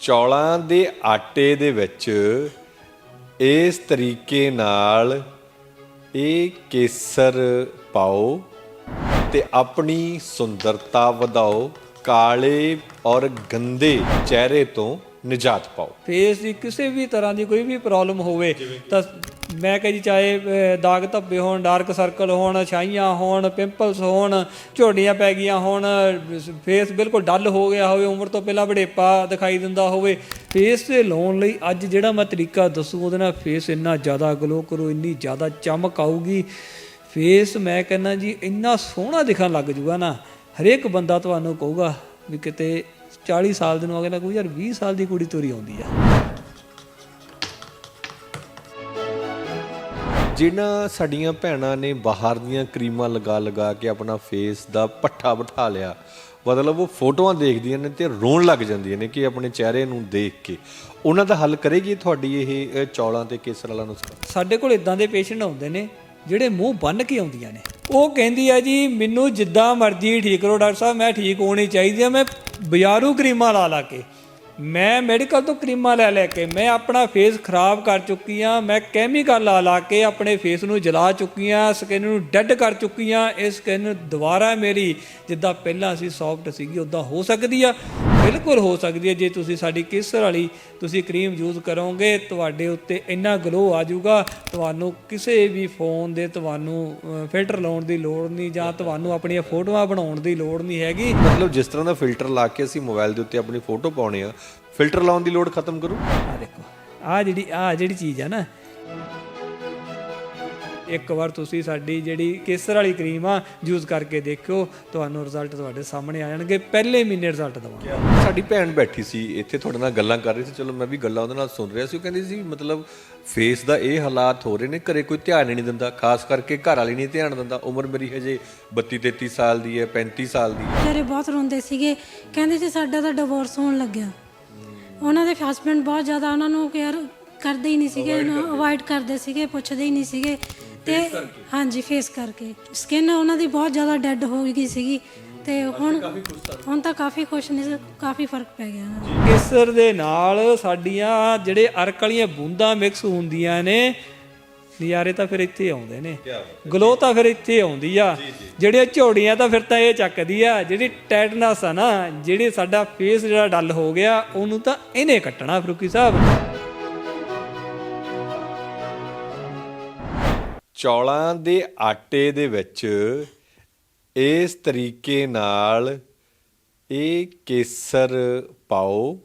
ਚੌਲਾਂ ਦੇ ਆਟੇ ਦੇ ਵਿੱਚ ਇਸ ਤਰੀਕੇ ਨਾਲ ਇਹ ਕੇਸਰ ਪਾਓ ਤੇ ਆਪਣੀ ਸੁੰਦਰਤਾ ਵਧਾਓ, ਕਾਲੇ ਔਰ ਗੰਦੇ ਚਿਹਰੇ ਤੋਂ ਨਿਜਾਤ ਪਾਓ। ਫੇਸ ਦੀ ਕਿਸੇ ਵੀ ਤਰ੍ਹਾਂ ਦੀ ਕੋਈ ਵੀ ਪ੍ਰੋਬਲਮ ਹੋਵੇ ਤਾਂ ਮੈਂ ਕਹੀ ਜੀ ਚਾਹੇ ਦਾਗ ਧੱਬੇ ਹੋਣ, ਡਾਰਕ ਸਰਕਲ ਹੋਣ, ਛਾਈਆਂ ਹੋਣ, ਪਿੰਪਲਸ ਹੋਣ, ਝੋਡੀਆਂ ਪੈ ਗਈਆਂ ਹੋਣ ਫੇਸ ਬਿਲਕੁਲ ਡੱਲ ਹੋ ਗਿਆ ਹੋਵੇ, ਉਮਰ ਤੋਂ ਪਹਿਲਾਂ ਵਡੇਪਾ ਦਿਖਾਈ ਦਿੰਦਾ ਹੋਵੇ। ਫੇਸ ਤੇ ਲਾਉਣ ਲਈ ਅੱਜ ਜਿਹੜਾ ਮੈਂ ਤਰੀਕਾ ਦੱਸੂ, ਉਹਦੇ ਨਾਲ ਫੇਸ ਇੰਨਾ ਜ਼ਿਆਦਾ ਗਲੋ ਕਰੋ, ਇੰਨੀ ਜ਼ਿਆਦਾ ਚਮਕ ਆਊਗੀ। ਫੇਸ ਮੈਂ ਕਹਿੰਦਾ ਜੀ, ਇੰਨਾ ਸੋਹਣਾ ਦਿਖਣ ਲੱਗ ਜੂਗਾ ਨਾ। ਹਰੇਕ ਬੰਦਾ ਤੁਹਾਨੂੰ ਕਹੂਗਾ ਵੀ ਕਿਤੇ 40 ਸਾਲ ਦੇ ਨੂੰ ਅਗੇ ਨਾ ਕੋਈ ਯਾਰ 20 ਸਾਲ ਦੀ ਕੁੜੀ ਤੋਰੀ ਆਉਂਦੀ ਆ। ਜਿਨ੍ਹਾਂ ਸਾਡੀਆਂ ਭੈਣਾਂ ਨੇ ਬਾਹਰ ਦੀਆਂ ਕਰੀਮਾਂ ਲਗਾ ਲਗਾ ਕੇ ਆਪਣਾ ਫੇਸ ਦਾ ਪੱਠਾ ਬਿਠਾ ਲਿਆ, ਮਤਲਬ ਉਹ ਫੋਟੋਆਂ ਦੇਖਦੀਆਂ ਨੇ ਤੇ ਰੋਣ ਲੱਗ ਜਾਂਦੀਆਂ ਨੇ ਕਿ ਆਪਣੇ ਚਿਹਰੇ ਨੂੰ ਦੇਖ ਕੇ। ਉਹਨਾਂ ਦਾ ਹੱਲ ਕਰੇਗੀ ਤੁਹਾਡੀ ਇਹ ਚੌਲਾਂ ਤੇ ਕੇਸਰ ਵਾਲਾ ਨੁਸਖਾ? ਸਾਡੇ ਕੋਲ ਇਦਾਂ ਦੇ ਪੇਸ਼ੈਂਟ ਆਉਂਦੇ ਨੇ, ਜਿਹੜੇ ਮੂੰਹ ਬੰਨ ਕੇ ਆਉਂਦੀਆਂ ਨੇ। ਉਹ ਕਹਿੰਦੀ ਆ ਜੀ, ਮੈਨੂੰ ਜਿੱਦਾਂ ਮਰਜ਼ੀ ਠੀਕ ਕਰੋ, ਡਾਕਟਰ ਸਾਹਿਬ, ਮੈਂ ਠੀਕ ਹੋਣੀ ਚਾਹੀਦੀ ਆ, ਮੈਂ ਬਾਜ਼ਾਰੂ ਕਰੀਮਾਂ ਲਾ ਲਾ ਕੇ। ਮੈਂ ਮੈਡੀਕਲ ਤੋਂ ਕਰੀਮਾਂ ਲੈ ਲੈ ਕੇ, ਮੈਂ ਆਪਣਾ ਫੇਸ ਖਰਾਬ ਕਰ ਚੁੱਕੀ ਆ ਮੈਂ ਕੈਮੀਕਲ ਲਾ ਲਾ ਕੇ ਆਪਣੇ ਫੇਸ ਨੂੰ ਜਲਾ ਚੁੱਕੀ ਆ ਸਕਿਨ ਨੂੰ ਡੈੱਡ ਕਰ ਚੁੱਕੀ ਆ ਇਹ ਸਕਿਨ ਦੁਬਾਰਾ ਮੇਰੀ, ਜਿੱਦਾਂ ਪਹਿਲਾਂ ਸੀ ਸੌਫਟ ਸੀਗੀ ਉਦਾਂ ਹੋ ਸਕਦੀ ਆ। ਬਿਲਕੁਲ ਹੋ ਸਕਦੀ ਹੈ ਜੇ ਤੁਸੀਂ ਸਾਡੀ ਕੇਸਰ ਵਾਲੀ ਤੁਸੀਂ ਕਰੀਮ ਯੂਜ਼ ਕਰੋਗੇ ਤੁਹਾਡੇ ਉੱਤੇ ਇੰਨਾ ਗਲੋ ਆ ਜਾਊਗਾ ਤੁਹਾਨੂੰ ਕਿਸੇ ਵੀ ਫੋਨ ਦੇ ਤੁਹਾਨੂੰ ਫਿਲਟਰ ਲਾਉਣ ਦੀ ਲੋੜ ਨਹੀਂ ਜਾਂ ਤੁਹਾਨੂੰ ਆਪਣੀਆਂ ਫੋਟੋਆਂ ਬਣਾਉਣ ਦੀ ਲੋੜ ਨਹੀਂ ਹੈਗੀ। ਮਤਲਬ ਜਿਸ ਤਰ੍ਹਾਂ ਦਾ ਫਿਲਟਰ ਲਾ ਕੇ ਅਸੀਂ ਮੋਬਾਈਲ ਦੇ ਉੱਤੇ ਆਪਣੀ ਫੋਟੋ ਪਾਉਣੇ ਆ ਫਿਲਟਰ ਲਾਉਣ ਦੀ ਲੋੜ ਖਤਮ ਕਰੂ? ਆ ਦੇਖੋ ਆ ਜਿਹੜੀ ਆ ਜਿਹੜੀ ਚੀਜ਼ ਆ ਨਾ ਇੱਕ ਵਾਰ ਤੁਸੀਂ ਸਾਡੀ ਜਿਹੜੀ ਕੇਸਰ ਵਾਲੀ ਕਰੀਮ ਆ ਯੂਜ਼ ਕਰਕੇ ਦੇਖਿਓ ਤੁਹਾਨੂੰ ਰਿਜ਼ਲਟ ਤੁਹਾਡੇ ਸਾਹਮਣੇ ਆ ਜਾਣਗੇ। ਪਹਿਲੇ ਮਹੀਨੇ ਰਿਜ਼ਲਟ ਦਵਾਂਗੇ। ਸਾਡੀ ਭੈਣ ਬੈਠੀ ਸੀ ਇੱਥੇ ਤੁਹਾਡੇ ਨਾਲ ਗੱਲਾਂ ਕਰ ਰਹੀ ਸੀ। ਚਲੋ ਮੈਂ ਵੀ ਗੱਲਾਂ ਉਹਦੇ ਨਾਲ ਸੁਣ ਰਿਹਾ ਸੀ। ਉਹ ਕਹਿੰਦੀ ਸੀ ਮਤਲਬ ਫੇਸ ਦਾ ਇਹ ਹਾਲਾਤ ਹੋ ਰਹੇ ਨੇ ਘਰੇ ਕੋਈ ਧਿਆਨ ਨਹੀਂ ਦਿੰਦਾ। ਖਾਸ ਕਰਕੇ ਘਰ ਵਾਲੀ ਨਹੀਂ ਧਿਆਨ ਦਿੰਦਾ। ਉਮਰ ਮੇਰੀ ਹਜੇ 32 33 ਸਾਲ ਦੀ ਹੈ 35 ਸਾਲ ਦੀ ਹੈ। ਬਹੁਤ ਰੋਂਦੇ ਸੀਗੇ। ਕਹਿੰਦੇ ਸੀ ਸਾਡਾ ਤਾਂ ਡਿਵੋਰਸ ਹੋਣ ਲੱਗਿਆ। ਉਹਨਾਂ ਦੇ ਹਸਬੰਡ ਬਹੁਤ ਜ਼ਿਆਦਾ ਉਹਨਾਂ ਨੂੰ ਕੇਅਰ ਕਰਦੇ ਹੀ ਨਹੀਂ ਸੀਗੇ ਅਵੋਇਡ ਕਰਦੇ ਸੀਗੇ ਪੁੱਛਦੇ ਹੀ ਨਹੀਂ ਸੀਗੇ। ਤੇ ਹਾਂਜੀ ਫੇਸ ਕਰਕੇ। ਸਕਿਨ ਉਹਨਾਂ ਦੀ ਬਹੁਤ ਜ਼ਿਆਦਾ ਡੈੱਡ ਹੋ ਗਈ ਸੀਗੀ ਤੇ ਹੁਣ ਹੁਣ ਤਾਂ ਕਾਫੀ ਖੁਸ਼ ਨੇ ਕਾਫੀ ਫ਼ਰਕ ਪੈ ਗਿਆ ਨੂੰ ਕੇਸਰ ਦੇ ਨਾਲ ਸਾਡੀਆਂ ਜਿਹੜੇ ਅਰਕ ਵਾਲੀਆਂ ਬੂੰਦਾਂ ਮਿਕਸ ਹੁੰਦੀਆਂ ਨੇ ਨਜ਼ਾਰੇ ਤਾਂ ਫਿਰ ਇੱਥੇ ਆਉਂਦੇ ਨੇ। ਗਲੋ ਤਾਂ ਫਿਰ ਇੱਥੇ ਆਉਂਦੀ ਆ। ਜਿਹੜੀਆਂ ਝੋੜੀਆਂ ਤਾਂ ਫਿਰ ਤਾਂ ਇਹ ਚੱਕਦੀ ਆ ਜਿਹੜੀ ਟੈਟਨਸ ਆ ਨਾ ਜਿਹੜੇ ਸਾਡਾ ਫੇਸ ਜਿਹੜਾ ਡਲ ਹੋ ਗਿਆ ਉਹਨੂੰ ਤਾਂ ਇਹਨੇ ਕੱਟਣਾ ਫਰੂਕੀ ਸਾਹਿਬ। ਚੌਲਾਂ ਦੇ ਆਟੇ ਦੇ ਵਿੱਚ ਇਸ ਤਰੀਕੇ ਨਾਲ ਇਹ ਕੇਸਰ ਪਾਓ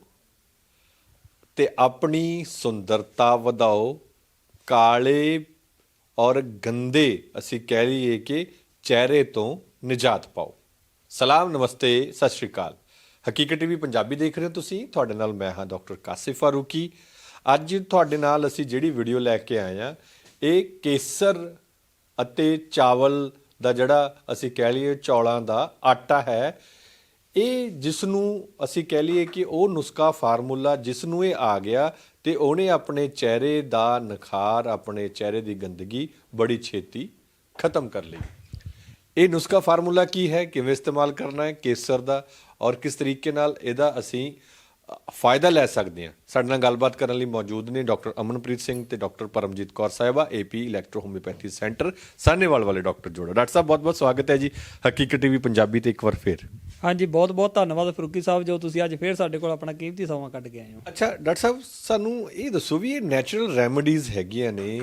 ਤੇ ਆਪਣੀ ਸੁੰਦਰਤਾ ਵਧਾਓ। ਕਾਲੇ ਔਰ ਗੰਦੇ ਅਸੀਂ ਕਹਿ ਲਈਏ ਕਿ ਚਿਹਰੇ ਤੋਂ ਨਿਜਾਤ ਪਾਓ। ਸਲਾਮ, ਨਮਸਤੇ, ਸਤਿ ਸ਼੍ਰੀ ਅਕਾਲ। ਹਕੀਕਤ ਟੀਵੀ ਪੰਜਾਬੀ ਦੇਖ ਰਹੇ ਹੋ ਤੁਸੀਂ। ਤੁਹਾਡੇ ਨਾਲ ਮੈਂ ਹਾਂ ਡਾਕਟਰ ਕਾਸਿਫ ਫਾਰੂਕੀ। ਅੱਜ ਤੁਹਾਡੇ ਨਾਲ ਅਸੀਂ ਜਿਹੜੀ ਵੀਡੀਓ ਲੈ ਕੇ ਆਏ ਆ ਇਹ ਕੇਸਰ ਅਤੇ ਚਾਵਲ ਦਾ ਜਿਹੜਾ ਅਸੀਂ ਕਹਿ ਲਈਏ ਚੌਲਾਂ ਦਾ ਆਟਾ ਹੈ, ਇਹ ਜਿਸ ਨੂੰ ਅਸੀਂ ਕਹਿ ਲਈਏ ਕਿ ਉਹ ਨੁਸਖਾ ਫਾਰਮੂਲਾ ਜਿਸ ਨੂੰ ਇਹ ਆ ਗਿਆ ਤੇ ਉਹਨੇ ਆਪਣੇ ਚਿਹਰੇ ਦਾ ਨਖਾਰ, ਆਪਣੇ ਚਿਹਰੇ ਦੀ ਗੰਦਗੀ ਬੜੀ ਛੇਤੀ ਖਤਮ ਕਰ ਲਈ। ਇਹ ਨੁਸਖਾ ਫਾਰਮੂਲਾ ਕੀ ਹੈ? ਕਿਵੇਂ ਇਸਤੇਮਾਲ ਕਰਨਾ ਹੈ? ਕੇਸਰ ਦਾ ਔਰ ਕਿਸ ਤਰੀਕੇ ਨਾਲ ਇਹਦਾ ਅਸੀਂ ਫਾਇਦਾ ਲੈ ਸਕਦੇ ਹਾਂ। ਸਾਡੇ ਨਾਲ ਗੱਲਬਾਤ ਕਰਨ ਲਈ ਮੌਜੂਦ ਨੇ ਡਾਕਟਰ ਅਮਨਪ੍ਰੀਤ ਸਿੰਘ ਤੇ doctor Paramjit Kaur Sahiba AP electro homoeopathy centre Sahnewal ਵਾਲੇ ਡਾਕਟਰ ਜੋੜਾ। ਡਾਕਟਰ ਸਾਹਿਬ ਬਹੁਤ-ਬਹੁਤ ਸਵਾਗਤ ਹੈ ਜੀ। ਹਕੀਕਤ ਟੀਵੀ ਪੰਜਾਬੀ ਤੇ ਇੱਕ ਵਾਰ ਫੇਰ। ਹਾਂਜੀ ਬਹੁਤ ਬਹੁਤ ਧੰਨਵਾਦ ਫਰੂਕੀ ਸਾਹਿਬ ਜੋ ਤੁਸੀਂ ਅੱਜ ਫੇਰ ਸਾਡੇ ਕੋਲ ਆਪਣਾ ਕੀਮਤੀ ਸਮਾਂ ਕੱਢ ਕੇ ਆਏ ਹੋ। ਅੱਛਾ ਡਾਕਟਰ ਸਾਹਿਬ ਸਾਨੂੰ ਇਹ ਦੱਸੋ ਵੀ ਇਹ ਨੈਚੁਰਲ ਰੈਮੇਡੀਜ਼ ਹੈਗੀਆਂ ਨੇ।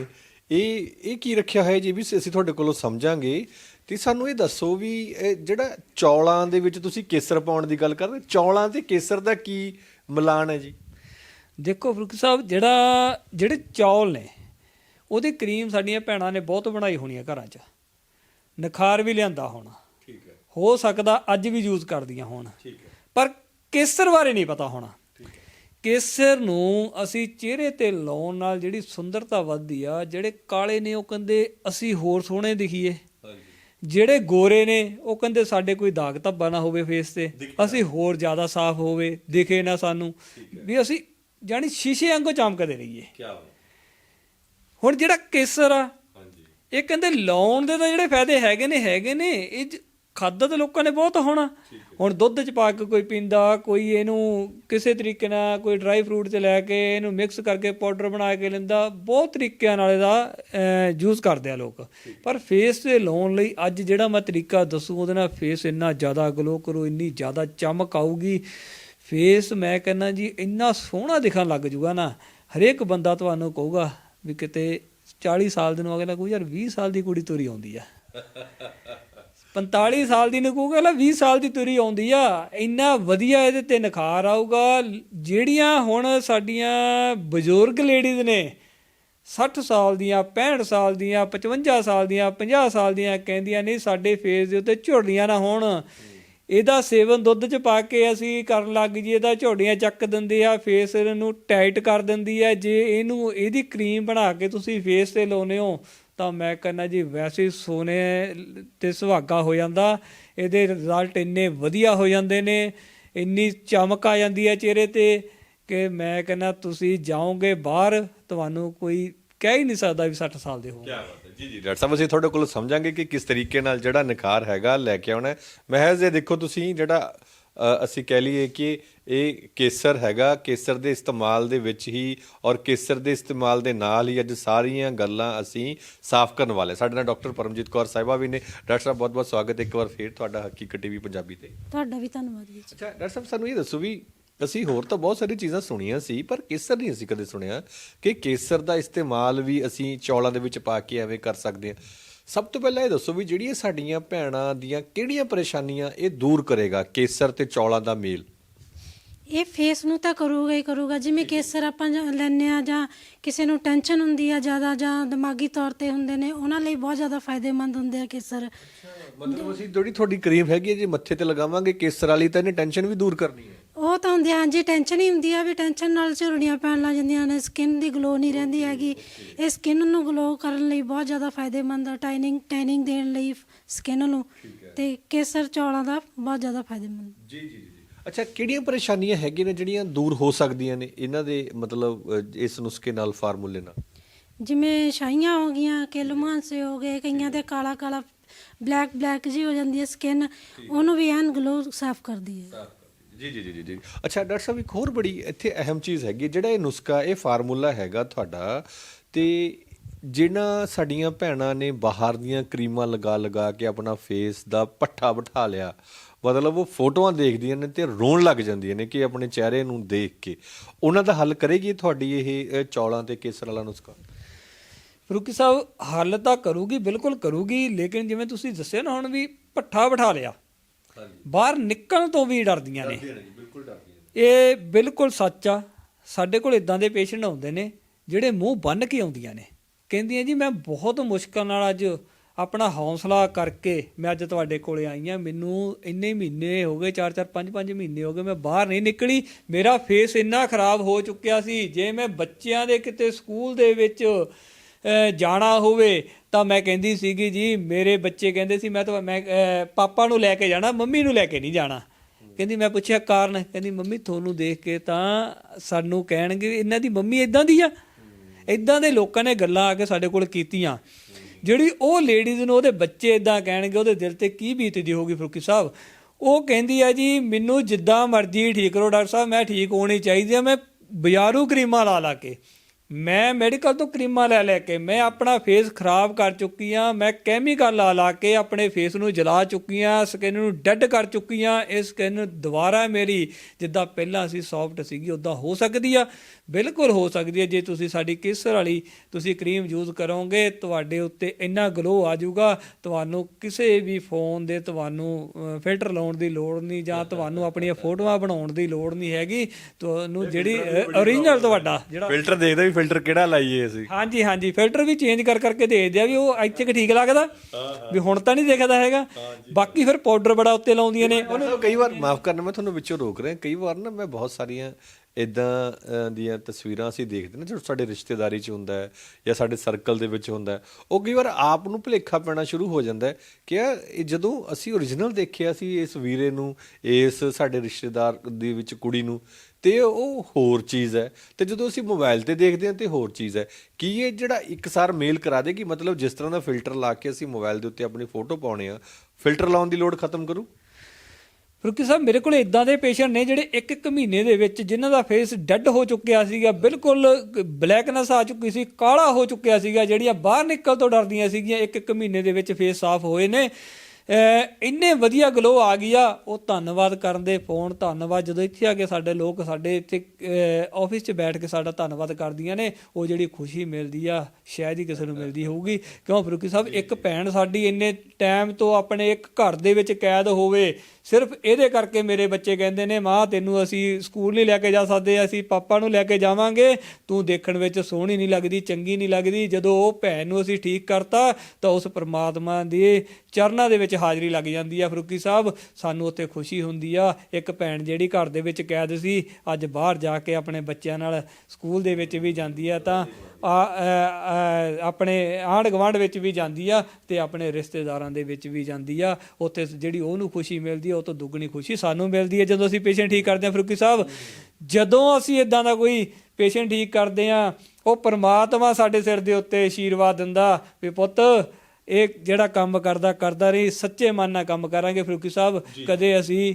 ਇਹ ਇਹ ਕੀ ਰੱਖਿਆ ਹੋਇਆ ਜੀ? ਵੀ ਅਸੀਂ ਤੁਹਾਡੇ ਕੋਲੋਂ ਸਮਝਾਂਗੇ। ਤੇ ਸਾਨੂੰ ਇਹ ਦੱਸੋ ਵੀ ਇਹ ਜਿਹੜਾ ਚੌਲਾਂ ਦੇ ਵਿੱਚ ਤੁਸੀਂ ਕੇਸਰ ਪਾਉਣ ਦੀ ਗੱਲ ਕਰ ਰਹੇ ਚੌਲਾਂ ਤੇ ਕੇਸਰ ਦਾ ਕੀ ਮਿਲਾਨ ਹੈ ਜੀ? ਦੇਖੋ ਫਰੂਕੀ ਸਾਹਿਬ ਜਿਹੜਾ ਜਿਹੜੇ ਚੌਲ ਨੇ ਉਹਦੀ ਕਰੀਮ ਸਾਡੀਆਂ ਭੈਣਾਂ ਨੇ ਬਹੁਤ ਬਣਾਈ ਹੋਣੀ ਆ ਘਰਾਂ 'ਚ। ਨਖਾਰ ਵੀ ਲਿਆਂਦਾ ਹੋਣਾ। ਠੀਕ ਹੈ। ਹੋ ਸਕਦਾ ਅੱਜ ਵੀ ਯੂਜ਼ ਕਰਦੀਆਂ ਹੋਣ। ਠੀਕ ਹੈ। ਪਰ ਕੇਸਰ ਬਾਰੇ ਨਹੀਂ ਪਤਾ ਹੋਣਾ। ਕੇਸਰ ਨੂੰ ਅਸੀਂ ਚਿਹਰੇ ਤੇ ਲਾਉਣ ਨਾਲ ਜਿਹੜੀ ਸੁੰਦਰਤਾ ਵੱਧਦੀ ਆ ਜਿਹੜੇ ਕਾਲੇ ਨੇ ਉਹ ਕਹਿੰਦੇ ਅਸੀਂ ਹੋਰ ਸੋਹਣੇ ਦਿਖੀਏ। ਜਿਹੜੇ ਗੋਰੇ ਨੇ ਉਹ ਕਹਿੰਦੇ ਸਾਡੇ ਕੋਈ ਦਾਗ ਧੱਬਾ ਨਾ ਹੋਵੇ ਫੇਸ ਤੇ। ਅਸੀਂ ਹੋਰ ਜ਼ਿਆਦਾ ਸਾਫ਼ ਹੋਵੇ ਦਿਖੇ ਨਾ ਸਾਨੂੰ। ਵੀ ਅਸੀਂ ਜਾਨੀ ਸ਼ੀਸ਼ੇ ਵਾਂਗੂ ਚਮਕਦੇ ਰਹੀਏ। ਕੀ ਬਾਤ ਹੁਣ ਜਿਹੜਾ ਕੇਸਰ ਆ ਹਾਂਜੀ। ਇਹ ਕਹਿੰਦੇ ਲਾਉਣ ਦੇ ਤਾਂ ਜਿਹੜੇ ਫਾਇਦੇ ਹੈਗੇ ਨੇ ਹੈਗੇ ਨੇ ਇਹ ਖਾਦਾ ਤਾਂ ਲੋਕਾਂ ਨੇ ਬਹੁਤ ਹੋਣਾ। ਹੁਣ ਦੁੱਧ ਚ ਪਾ ਕੇ ਕੋਈ ਪੀਂਦਾ, ਕੋਈ ਇਹਨੂੰ ਕਿਸੇ ਤਰੀਕੇ ਨਾਲ ਕੋਈ ਡਰਾਈ ਫਰੂਟ ਚ ਲੈ ਕੇ ਇਹਨੂੰ ਮਿਕਸ ਕਰਕੇ ਪਾਊਡਰ ਬਣਾ ਕੇ ਲੈਂਦਾ, ਬਹੁਤ ਤਰੀਕਿਆਂ ਨਾਲ ਇਹਦਾ ਯੂਜ਼ ਕਰਦੇ ਆ ਲੋਕ। ਪਰ ਫੇਸ ਤੇ ਲਾਉਣ ਲਈ ਅੱਜ ਜਿਹੜਾ ਮੈਂ ਤਰੀਕਾ ਦੱਸੂ, ਉਹਦੇ ਨਾਲ ਫੇਸ ਇੰਨਾ ਜ਼ਿਆਦਾ ਗਲੋ ਕਰੂ, ਇੰਨੀ ਜ਼ਿਆਦਾ ਚਮਕ ਆਊਗੀ। ਫੇਸ ਮੈਂ ਕਹਿੰਦਾ ਜੀ, ਇੰਨਾ ਸੋਹਣਾ ਦਿਖਣ ਲੱਗ ਜੂਗਾ ਨਾ। ਹਰੇਕ ਬੰਦਾ ਤੁਹਾਨੂੰ ਕਹੂਗਾ ਵੀ ਕਿਤੇ 40 ਸਾਲ ਦੇ ਨੂੰ ਅਗਲਾ ਕਹੂ ਯਾਰ 20 ਸਾਲ ਦੀ ਕੁੜੀ ਤੁਰੀ ਆਉਂਦੀ ਆ। 45 ਸਾਲ ਦੀ ਨੂੰ ਕਹੂਗਾ ਲੈ 20 ਸਾਲ ਦੀ ਤੁਰੀ ਆਉਂਦੀ ਆ, ਇੰਨਾ ਵਧੀਆ ਇਹਦੇ ਤੇ ਨਿਖਾਰ ਆਊਗਾ। ਜਿਹੜੀਆਂ ਹੁਣ ਸਾਡੀਆਂ ਬਜ਼ੁਰਗ ਲੇਡੀਜ਼ ਨੇ 60 ਸਾਲ ਦੀਆਂ 65 ਸਾਲ ਦੀਆਂ 55 ਸਾਲ ਦੀਆਂ 50 ਸਾਲ ਦੀਆਂ, ਕਹਿੰਦੀਆਂ ਨਹੀਂ ਸਾਡੇ ਫੇਸ ਦੇ ਉੱਤੇ ਝੁਰੜੀਆਂ ਨਾ ਹੋਣ। ਇਹਦਾ ਸੇਵਨ ਦੁੱਧ ਚ ਪਾ ਕੇ ਅਸੀਂ ਕਰਨ ਲੱਗ ਜੀ ਇਹਦਾ ਝੋੜੀਆਂ ਚੱਕ ਦਿੰਦੇ ਆ ਫੇਸ ਨੂੰ ਟਾਈਟ ਕਰ ਦਿੰਦੀ ਆ। ਜੇ ਇਹਨੂੰ, ਇਹਦੀ ਕਰੀਮ ਬਣਾ ਕੇ ਤੁਸੀਂ ਫੇਸ ਤੇ ਲਾਉਨੇ ਹੋ ਤਾਂ ਮੈਂ ਕਹਿੰਦਾ ਜੀ ਵੈਸੇ ਹੀ ਸੋਨੇ ਤੇ ਸੁਹਾਗਾ ਹੋ ਜਾਂਦਾ, ਇਹਦੇ ਰਿਜ਼ਲਟ ਇੰਨੇ ਵਧੀਆ ਹੋ ਜਾਂਦੇ ਨੇ, ਇੰਨੀ ਚਮਕ ਆ ਜਾਂਦੀ ਹੈ ਚਿਹਰੇ ਤੇ ਕਿ ਮੈਂ ਕਹਿੰਦਾ ਤੁਸੀਂ ਜਾਓਗੇ ਬਾਹਰ, ਤੁਹਾਨੂੰ ਕੋਈ ਕਹਿ ਹੀ ਨਹੀਂ ਸਕਦਾ ਵੀ 60 ਸਾਲ ਦੇ ਹੋ ਕੀ ਬਾਤ ਹੈ। ਜੀ ਜੀ, ਡਾਕਟਰ ਸਾਹਿਬ, ਅਸੀਂ ਤੁਹਾਡੇ ਕੋਲ ਸਮਝਾਂਗੇ ਕਿ ਕਿਸ ਤਰੀਕੇ ਨਾਲ ਜਿਹੜਾ ਨਿਖਾਰ ਹੈਗਾ ਲੈ ਕੇ ਆਉਣਾ ਮਹਿਜ਼ ਇਹ ਦੇਖੋ ਤੁਸੀਂ ਜਿਹੜਾ ਅਸੀਂ ਕਹਿ ਲਈਏ ਕਿ ਇਹ ਕੇਸਰ ਹੈਗਾ। ਕੇਸਰ ਦੇ ਇਸਤੇਮਾਲ ਦੇ ਵਿੱਚ ਹੀ ਔਰ ਕੇਸਰ ਦੇ ਇਸਤੇਮਾਲ ਦੇ ਨਾਲ ਹੀ ਅੱਜ ਸਾਰੀਆਂ ਗੱਲਾਂ ਅਸੀਂ ਸਾਫ਼ ਕਰਨ ਵਾਲੇ ਸਾਡੇ ਨਾਲ ਡਾਕਟਰ ਪਰਮਜੀਤ ਕੌਰ ਸਾਹਿਬਾ ਵੀ ਨੇ। ਡਾਕਟਰ ਸਾਹਿਬ ਬਹੁਤ ਬਹੁਤ ਸਵਾਗਤ ਹੈ। ਇੱਕ ਵਾਰ ਫੇਰ ਤੁਹਾਡਾ ਹਕੀਕਤ ਟੀਵੀ ਪੰਜਾਬੀ ਤੇ। ਤੁਹਾਡਾ ਵੀ ਧੰਨਵਾਦ ਜੀ। ਅੱਛਾ ਡਾਕਟਰ ਸਾਹਿਬ ਸਾਨੂੰ ਇਹ ਦੱਸੋ ਵੀ ਅਸੀਂ ਹੋਰ ਤਾਂ ਬਹੁਤ ਸਾਰੀ ਚੀਜ਼ਾਂ ਸੁਣੀਆਂ ਸੀ ਪਰ ਕੇਸਰ ਨਹੀਂ ਅਸੀਂ ਕਦੇ ਸੁਣਿਆ ਕਿ ਕੇਸਰ ਦਾ ਇਸਤੇਮਾਲ ਵੀ ਅਸੀਂ ਚੌਲਾਂ ਦੇ ਵਿੱਚ ਪਾ ਕੇ ਐਵੇਂ ਕਰ ਸਕਦੇ ਹਾਂ। ਸਭ ਤੋਂ ਪਹਿਲਾਂ ਇਹ ਦੱਸੋ ਵੀ ਜਿਹੜੀਆਂ ਸਾਡੀਆਂ ਭੈਣਾਂ ਦੀਆਂ ਕਿਹੜੀਆਂ ਪਰੇਸ਼ਾਨੀਆਂ ਇਹ ਦੂਰ ਕਰੇਗਾ ਕੇਸਰ ਤੇ ਚੌਲਾਂ ਦਾ ਮੇਲ? ਇਹ ਫੇਸ ਨੂੰ ਤਾਂ ਕਰੂਗਾ ਹੀ ਕਰੂਗਾ ਜਿਵੇਂ ਕੇਸਰ ਆਪਾਂ ਜਾਂ ਲੈਂਦੇ ਆ ਜਾਂ ਕਿਸੇ ਨੂੰ ਟੈਨਸ਼ਨ ਹੁੰਦੀ ਆ ਜ਼ਿਆਦਾ ਜਾਂ ਦਿਮਾਗੀ ਤੌਰ ਤੇ ਹੁੰਦੇ ਨੇ ਉਹਨਾਂ ਲਈ ਬਹੁਤ ਜ਼ਿਆਦਾ ਫਾਇਦੇਮੰਦ ਹੁੰਦੇ ਆ ਕੇਸਰ। ਮਤਲਬ ਅਸੀਂ ਜਿਹੜੀ ਤੁਹਾਡੀ ਕਰੀਮ ਹੈਗੀ ਹੈ ਜੇ ਮੱਥੇ ਤੇ ਲਗਾਵਾਂਗੇ ਕੇਸਰ ਵਾਲੀ ਤਾਂ ਇਹਨੇ ਟੈਨਸ਼ਨ ਵੀ ਦੂਰ ਕਰਨੀ ਹੈ। ਉਹ ਤਾਂ ਹੁੰਦੇ ਆ ਹਾਂਜੀ ਟੈਨਸ਼ਨ ਹੀ ਹੁੰਦੀ ਆ ਵੀ ਟੈਨਸ਼ਨ ਨਾਲ ਝੁਰੜੀਆਂ ਪੈਣ ਲੱਗ ਜਾਂਦੀਆਂ ਨੇ ਸਕਿਨ ਦੀ ਗਲੋ ਨਹੀਂ ਰਹਿੰਦੀ ਹੈਗੀ। ਇਹ ਸਕਿਨ ਨੂੰ ਗਲੋ ਕਰਨ ਲਈ ਬਹੁਤ ਜ਼ਿਆਦਾ ਫਾਇਦੇਮੰਦ ਆ ਟਾਈਨਿੰਗ ਟੈਨਿੰਗ ਦੇਣ ਲਈ ਸਕਿਨ ਨੂੰ। ਤੇ ਕੇਸਰ ਚੌਲਾਂ ਦਾ ਬਹੁਤ ਜ਼ਿਆਦਾ ਫਾਇਦੇਮੰਦ। ਜੀ ਜੀ ਜੀ ਅੱਛਾ ਕਿਹੜੀਆਂ ਪਰੇਸ਼ਾਨੀਆਂ ਹੈਗੀਆਂ ਨੇ ਜਿਹੜੀਆਂ ਦੂਰ ਹੋ ਸਕਦੀਆਂ ਨੇ ਇਹਨਾਂ ਦੇ ਮਤਲਬ ਇਸ ਨੁਸਖੇ ਨਾਲ ਫਾਰਮੂਲੇ ਨਾਲ? ਜਿਵੇਂ ਛਾਈਆਂ ਹੋ ਗਈਆਂ ਕਿਲ ਮੁਹਾਂਸੇ ਹੋ। ਗਏ ਕਈਆਂ ਦੇ ਕਾਲਾ ਕਾਲਾ ਬਲੈਕ ਬਲੈਕ ਜੀ ਹੋ ਜਾਂਦੀ ਹੈ ਸਕਿਨ ਉਹਨੂੰ ਵੀ ਐਨ ਗਲੋ ਸਾਫ਼ ਕਰਦੀ ਹੈ। ਜੀ ਜੀ ਜੀ ਜੀ ਜੀ। ਅੱਛਾ ਡਾਕਟਰ ਸਾਹਿਬ ਇੱਕ ਹੋਰ ਬੜੀ ਇੱਥੇ ਅਹਿਮ ਚੀਜ਼ ਹੈਗੀ ਹੈ, ਜਿਹੜਾ ਇਹ ਨੁਸਖਾ ਇਹ ਫਾਰਮੂਲਾ ਹੈਗਾ ਤੁਹਾਡਾ ਤੇ ਜਿਹਨਾਂ ਸਾਡੀਆਂ ਭੈਣਾਂ ਨੇ ਬਾਹਰ ਦੀਆਂ ਕਰੀਮਾਂ ਲਗਾ ਲਗਾ ਕੇ ਆਪਣਾ ਫੇਸ ਦਾ ਪੱਠਾ ਬਿਠਾ ਲਿਆ ਮਤਲਬ ਉਹ ਫੋਟੋਆਂ ਦੇਖਦੀਆਂ ਨੇ ਤੇ ਰੋਣ ਲੱਗ ਜਾਂਦੀਆਂ ਨੇ ਕਿ ਆਪਣੇ ਚਿਹਰੇ ਨੂੰ ਦੇਖ ਕੇ। ਉਹਨਾਂ ਦਾ ਹੱਲ ਕਰੇਗੀ ਤੁਹਾਡੀ ਇਹ ਇਹ ਚੌਲਾਂ ਤੇ ਕੇਸਰ ਵਾਲਾ ਨੁਸਖਾ? ਫਰੂਕੀ ਸਾਹਿਬ ਹੱਲ ਤਾਂ ਕਰੂਗੀ ਬਿਲਕੁਲ ਕਰੂਗੀ ਲੇਕਿਨ ਜਿਵੇਂ ਤੁਸੀਂ ਦੱਸਿਆ ਨਾ ਹੁਣ ਵੀ ਪੱਠਾ ਬਿਠਾ ਲਿਆ ਬਾਹਰ ਨਿਕਲਣ ਤੋਂ ਵੀ ਡਰਦੀਆਂ ਨੇ। ਬਿਲਕੁਲ ਡਰਦੀਆਂ ਇਹ ਬਿਲਕੁਲ ਸੱਚ ਆ। ਸਾਡੇ ਕੋਲ ਇਦਾਂ ਦੇ ਪੇਸ਼ੈਂਟ ਆਉਂਦੇ ਨੇ ਜਿਹੜੇ ਮੂੰਹ ਬੰਨ ਕੇ ਆਉਂਦੀਆਂ ਨੇ। ਕਹਿੰਦੀਆਂ ਜੀ ਮੈਂ ਬਹੁਤ ਮੁਸ਼ਕਲ ਨਾਲ ਅੱਜ ਆਪਣਾ ਹੌਸਲਾ ਕਰਕੇ ਮੈਂ ਅੱਜ ਤੁਹਾਡੇ ਕੋਲੇ ਆਈ ਆ। ਮੈਨੂੰ ਇੰਨੇ ਮਹੀਨੇ ਹੋ ਗਏ 4 4 5 5 ਮਹੀਨੇ ਹੋ ਗਏ ਮੈਂ ਬਾਹਰ ਨਹੀਂ ਨਿਕਲੀ। ਮੇਰਾ ਫੇਸ ਇੰਨਾ ਖਰਾਬ ਹੋ ਚੁੱਕਿਆ ਸੀ ਜੇ ਮੈਂ ਬੱਚਿਆਂ ਦੇ ਕਿਤੇ ਸਕੂਲ ਦੇ ਵਿੱਚ ਜਾਣਾ ਹੋਵੇ ਤਾਂ ਮੈਂ ਕਹਿੰਦੀ ਸੀਗੀ ਜੀ, ਮੇਰੇ ਬੱਚੇ ਕਹਿੰਦੇ ਸੀ, ਮੈਂ ਤਾਂ, ਮੈਂ ਪਾਪਾ ਨੂੰ ਲੈ ਕੇ ਜਾਣਾ, ਮੰਮੀ ਨੂੰ ਲੈ ਕੇ ਨਹੀਂ ਜਾਣਾ। ਕਹਿੰਦੀ ਮੈਂ ਪੁੱਛਿਆ ਕਾਰਨ, ਕਹਿੰਦੀ ਮੰਮੀ ਤੁਹਾਨੂੰ ਦੇਖ ਕੇ ਤਾਂ ਸਾਨੂੰ ਕਹਿਣਗੇ ਇਹਨਾਂ ਦੀ ਮੰਮੀ ਇਦਾਂ ਦੀ ਆ। ਇਦਾਂ ਦੇ ਲੋਕਾਂ ਨੇ ਗੱਲਾਂ ਆ ਕੇ ਸਾਡੇ ਕੋਲ ਕੀਤੀਆਂ। ਜਿਹੜੀ ਉਹ ਲੇਡੀਜ਼ ਨੂੰ ਉਹਦੇ ਬੱਚੇ ਇਦਾਂ ਕਹਿਣਗੇ, ਉਹਦੇ ਦਿਲ ਤੇ ਕੀ ਬੀਤਦੀ ਹੋਗੀ ਫਰੂਕੀ ਸਾਹਿਬ? ਉਹ ਕਹਿੰਦੀ ਆ ਜੀ, ਮੈਨੂੰ ਜਿੱਦਾਂ ਮਰਜ਼ੀ ਠੀਕ ਕਰੋ, ਡਾਕਟਰ ਸਾਹਿਬ, ਮੈਂ ਠੀਕ ਹੋਣੀ ਚਾਹੀਦੀ ਆ, ਮੈਂ ਬਾਜ਼ਾਰੂ ਕਰੀਮਾਂ ਲਾ ਲਾ ਕੇ। ਮੈਂ ਮੈਡੀਕਲ ਤੋਂ ਕਰੀਮਾਂ ਲੈ ਲੈ ਕੇ ਮੈਂ ਆਪਣਾ ਫੇਸ ਖਰਾਬ ਕਰ ਚੁੱਕੀ ਆ ਮੈਂ ਕੈਮੀਕਲ ਲਾ ਲਾ ਕੇ ਆਪਣੇ ਫੇਸ ਨੂੰ ਜਲਾ ਚੁੱਕੀ ਆ ਸਕਿਨ ਨੂੰ ਡੈਡ ਕਰ ਚੁੱਕੀ ਆ ਇਹ ਸਕਿਨ ਦੁਬਾਰਾ ਮੇਰੀ ਜਿੱਦਾਂ ਪਹਿਲਾਂ ਸੀ ਸੌਫਟ ਸੀਗੀ ਉਦਾਂ ਹੋ ਸਕਦੀ ਆ ਬਿਲਕੁਲ ਹੋ ਸਕਦੀ ਹੈ ਜੇ ਤੁਸੀਂ ਸਾਡੀ ਕੇਸਰ ਵਾਲੀ ਤੁਸੀਂ ਕਰੀਮ ਯੂਜ਼ ਕਰੋਗੇ ਤੁਹਾਡੇ ਉੱਤੇ ਇੰਨਾ ਗਲੋ ਆ ਜਾਊਗਾ ਤੁਹਾਨੂੰ ਕਿਸੇ ਵੀ ਫੋਨ ਦੇ ਤੁਹਾਨੂੰ ਫਿਲਟਰ ਲਾਉਣ ਦੀ ਲੋੜ ਨਹੀਂ ਜਾਂ ਤੁਹਾਨੂੰ ਆਪਣੀਆਂ ਫੋਟੋਆਂ ਬਣਾਉਣ ਦੀ ਲੋੜ ਨਹੀਂ ਹੈਗੀ ਤੁਹਾਨੂੰ ਜਿਹੜੀ ਓਰੀਜਨਲ ਤੁਹਾਡਾ। ਜਿਹੜਾ ਫਿਲਟਰ ਦੇਖਦੇ ਵੀ ਫਿਲਟਰ ਕਿਹੜਾ ਲਾਈਏ ਅਸੀਂ? ਹਾਂਜੀ ਹਾਂਜੀ। ਫਿਲਟਰ ਵੀ ਚੇਂਜ ਕਰ ਕਰਕੇ ਦੇ ਦਿਆ ਵੀ ਉਹ ਇੱਥੇ ਕਿ ਠੀਕ ਲੱਗਦਾ। ਵੀ ਹੁਣ ਤਾਂ ਨਹੀਂ ਦੇਖਦਾ ਹੈਗਾ। ਬਾਕੀ ਫਿਰ ਪਾਊਡਰ ਬੜਾ ਉੱਤੇ ਲਾਉਂਦੀਆਂ ਨੇ। ਉਹਨੂੰ ਕਈ ਵਾਰ ਮਾਫ ਕਰਨਾ ਮੈਂ ਤੁਹਾਨੂੰ ਵਿੱਚੋਂ ਰੋਕ ਰਿਹਾ। ਕਈ ਵਾਰ ਨਾ ਮੈਂ ਬਹੁਤ ਸਾਰੀਆਂ ਇਦਾਂ ਦੀਆਂ ਤਸਵੀਰਾਂ ਅਸੀਂ ਦੇਖਦੇ ਨੇ, ਜੋ ਸਾਡੇ ਰਿਸ਼ਤੇਦਾਰੀ 'ਚ ਹੁੰਦਾ ਹੈ ਜਾਂ ਸਾਡੇ ਸਰਕਲ ਦੇ ਵਿੱਚ ਹੁੰਦਾ ਹੈ, ਉਹ ਕਈ ਵਾਰ ਆਪ ਨੂੰ ਭੁਲੇਖਾ ਪੈਣਾ ਸ਼ੁਰੂ ਹੋ ਜਾਂਦਾ ਹੈ ਕਿ ਇਹ ਜਦੋਂ ਅਸੀਂ ਓਰੀਜਨਲ ਦੇਖਿਆ ਸੀ ਇਸ ਵੀਰੇ ਨੂੰ, ਇਸ ਸਾਡੇ ਰਿਸ਼ਤੇਦਾਰ ਦੇ ਵਿੱਚ ਕੁੜੀ ਨੂੰ, ਤੇ ਉਹ ਹੋਰ ਚੀਜ਼ ਹੈ, ਤੇ ਜਦੋਂ ਅਸੀਂ ਮੋਬਾਈਲ ਤੇ ਦੇਖਦੇ ਹਾਂ, ਤੇ ਹੋਰ ਚੀਜ਼ ਹੈ। ਕੀ ਇਹ ਜਿਹੜਾ ਇੱਕਸਾਰ ਮੇਲ ਕਰਾ ਦੇ, ਕਿ ਮਤਲਬ ਜਿਸ ਤਰ੍ਹਾਂ ਦਾ ਫਿਲਟਰ ਲਾ ਕੇ ਅਸੀਂ ਮੋਬਾਈਲ ਦੇ ਉੱਤੇ ਆਪਣੀ ਫੋਟੋ ਪਾਉਣੇ ਆ ਫਿਲਟਰ ਲਾਉਣ ਦੀ ਲੋੜ ਖਤਮ ਕਰੂ? ਰੁਕੀ ਸਾਹਿਬ, ਮੇਰੇ ਕੋਲ ਇਦਾਂ ਦੇ ਪੇਸ਼ੈਂਟ ਨੇ ਜਿਹੜੇ ਇੱਕ ਇੱਕ ਮਹੀਨੇ ਦੇ ਵਿੱਚ ਜਿਨ੍ਹਾਂ ਦਾ ਫੇਸ ਡੈੱਡ ਹੋ ਚੁੱਕਿਆ ਸੀਗਾ, ਬਿਲਕੁਲ ਬਲੈਕਨੈਸ ਆ ਚੁੱਕੀ ਸੀ, ਕਾਲਾ ਹੋ ਚੁੱਕਿਆ ਸੀਗਾ, ਜਿਹੜੀਆਂ ਬਾਹਰ ਨਿਕਲ ਤੋਂ ਡਰਦੀਆਂ ਸੀਗੀਆਂ, ਇੱਕ ਇੱਕ ਮਹੀਨੇ ਦੇ ਵਿੱਚ ਫੇਸ ਸਾਫ਼ ਹੋਏ ਨੇ। ਇੰਨੇ ਵਧੀਆ ਗਲੋ ਆ ਗਈ ਆ ਉਹ ਧੰਨਵਾਦ ਕਰਨ ਦੇ ਫੋਨ ਧੰਨਵਾਦ। ਜਦੋਂ ਇੱਥੇ ਆ ਕੇ ਸਾਡੇ ਲੋਕ ਸਾਡੇ ਇੱਥੇ ਆਫਿਸ 'ਚ ਬੈਠ ਕੇ ਸਾਡਾ ਧੰਨਵਾਦ ਕਰਦੀਆਂ ਨੇ ਉਹ ਜਿਹੜੀ ਖੁਸ਼ੀ ਮਿਲਦੀ ਆ ਸ਼ਾਇਦ ਹੀ ਕਿਸੇ ਨੂੰ ਮਿਲਦੀ ਹੋਊਗੀ। ਕਿਉਂ ਫਰੂਕੀ ਸਾਹਿਬ ਇੱਕ ਭੈਣ ਸਾਡੀ ਇੰਨੇ ਟਾਈਮ ਤੋਂ ਆਪਣੇ ਇੱਕ ਘਰ ਦੇ ਵਿੱਚ ਕੈਦ ਹੋਵੇ ਸਿਰਫ ਇਹਦੇ ਕਰਕੇ ਮੇਰੇ ਬੱਚੇ ਕਹਿੰਦੇ ਨੇ ਮਾਂ ਤੈਨੂੰ ਅਸੀਂ ਸਕੂਲ ਨਹੀਂ ਲੈ ਕੇ ਜਾ ਸਕਦੇ ਅਸੀਂ ਪਾਪਾ ਨੂੰ ਲੈ ਕੇ ਜਾਵਾਂਗੇ। ਤੂੰ ਦੇਖਣ ਵਿੱਚ ਸੋਹਣੀ ਨਹੀਂ ਲੱਗਦੀ ਚੰਗੀ ਨਹੀਂ ਲੱਗਦੀ। ਜਦੋਂ ਉਹ ਭੈਣ ਨੂੰ ਅਸੀਂ ਠੀਕ ਕਰਤਾ ਤਾਂ ਉਸ ਪ੍ਰਮਾਤਮਾ ਦੇ ਚਰਨਾਂ ਦੇ ਵਿੱਚ ਹਾਜ਼ਰੀ ਲੱਗ ਜਾਂਦੀ ਆ। ਫਰੂਕੀ ਸਾਹਿਬ, ਸਾਨੂੰ ਉੱਥੇ ਖੁਸ਼ੀ ਹੁੰਦੀ ਆ। ਇੱਕ ਭੈਣ ਜਿਹੜੀ ਘਰ ਦੇ ਵਿੱਚ ਕੈਦ ਸੀ, ਅੱਜ ਬਾਹਰ ਜਾ ਕੇ ਆਪਣੇ ਬੱਚਿਆਂ ਨਾਲ ਸਕੂਲ ਦੇ ਵਿੱਚ ਵੀ ਜਾਂਦੀ ਆ ਤਾਂ ਆ ਆਪਣੇ ਆਂਢ ਗੁਆਂਢ ਵਿੱਚ ਵੀ ਜਾਂਦੀ ਆ ਤੇ ਆਪਣੇ ਰਿਸ਼ਤੇਦਾਰਾਂ ਦੇ ਵਿੱਚ ਵੀ ਜਾਂਦੀ ਆ। ਉੱਥੇ ਜਿਹੜੀ ਉਹਨੂੰ ਖੁਸ਼ੀ ਮਿਲਦੀ ਆ, ਉਹ ਤੋਂ ਦੁੱਗਣੀ ਖੁਸ਼ੀ ਸਾਨੂੰ ਮਿਲਦੀ ਹੈ ਜਦੋਂ ਅਸੀਂ ਪੇਸ਼ੈਂਟ ਠੀਕ ਕਰਦੇ ਹਾਂ ਫਰੂਕੀ ਸਾਹਿਬ, ਜਦੋਂ ਅਸੀਂ ਇਦਾਂ ਦਾ ਕੋਈ ਪੇਸ਼ੈਂਟ ਠੀਕ ਕਰਦੇ ਆ, ਉਹ ਪਰਮਾਤਮਾ ਸਾਡੇ ਸਿਰ ਦੇ ਉੱਤੇ ਆਸ਼ੀਰਵਾਦ ਦਿੰਦਾ ਵੀ ਪੁੱਤ ਇਹ ਜਿਹੜਾ ਕੰਮ ਕਰਦਾ ਕਰਦਾ ਰਹੀ ਸੱਚੇ ਮਨ ਨਾਲ ਕੰਮ ਕਰਾਂਗੇ ਫਰੂਕੀ ਸਾਹਿਬ। ਕਦੇ ਅਸੀਂ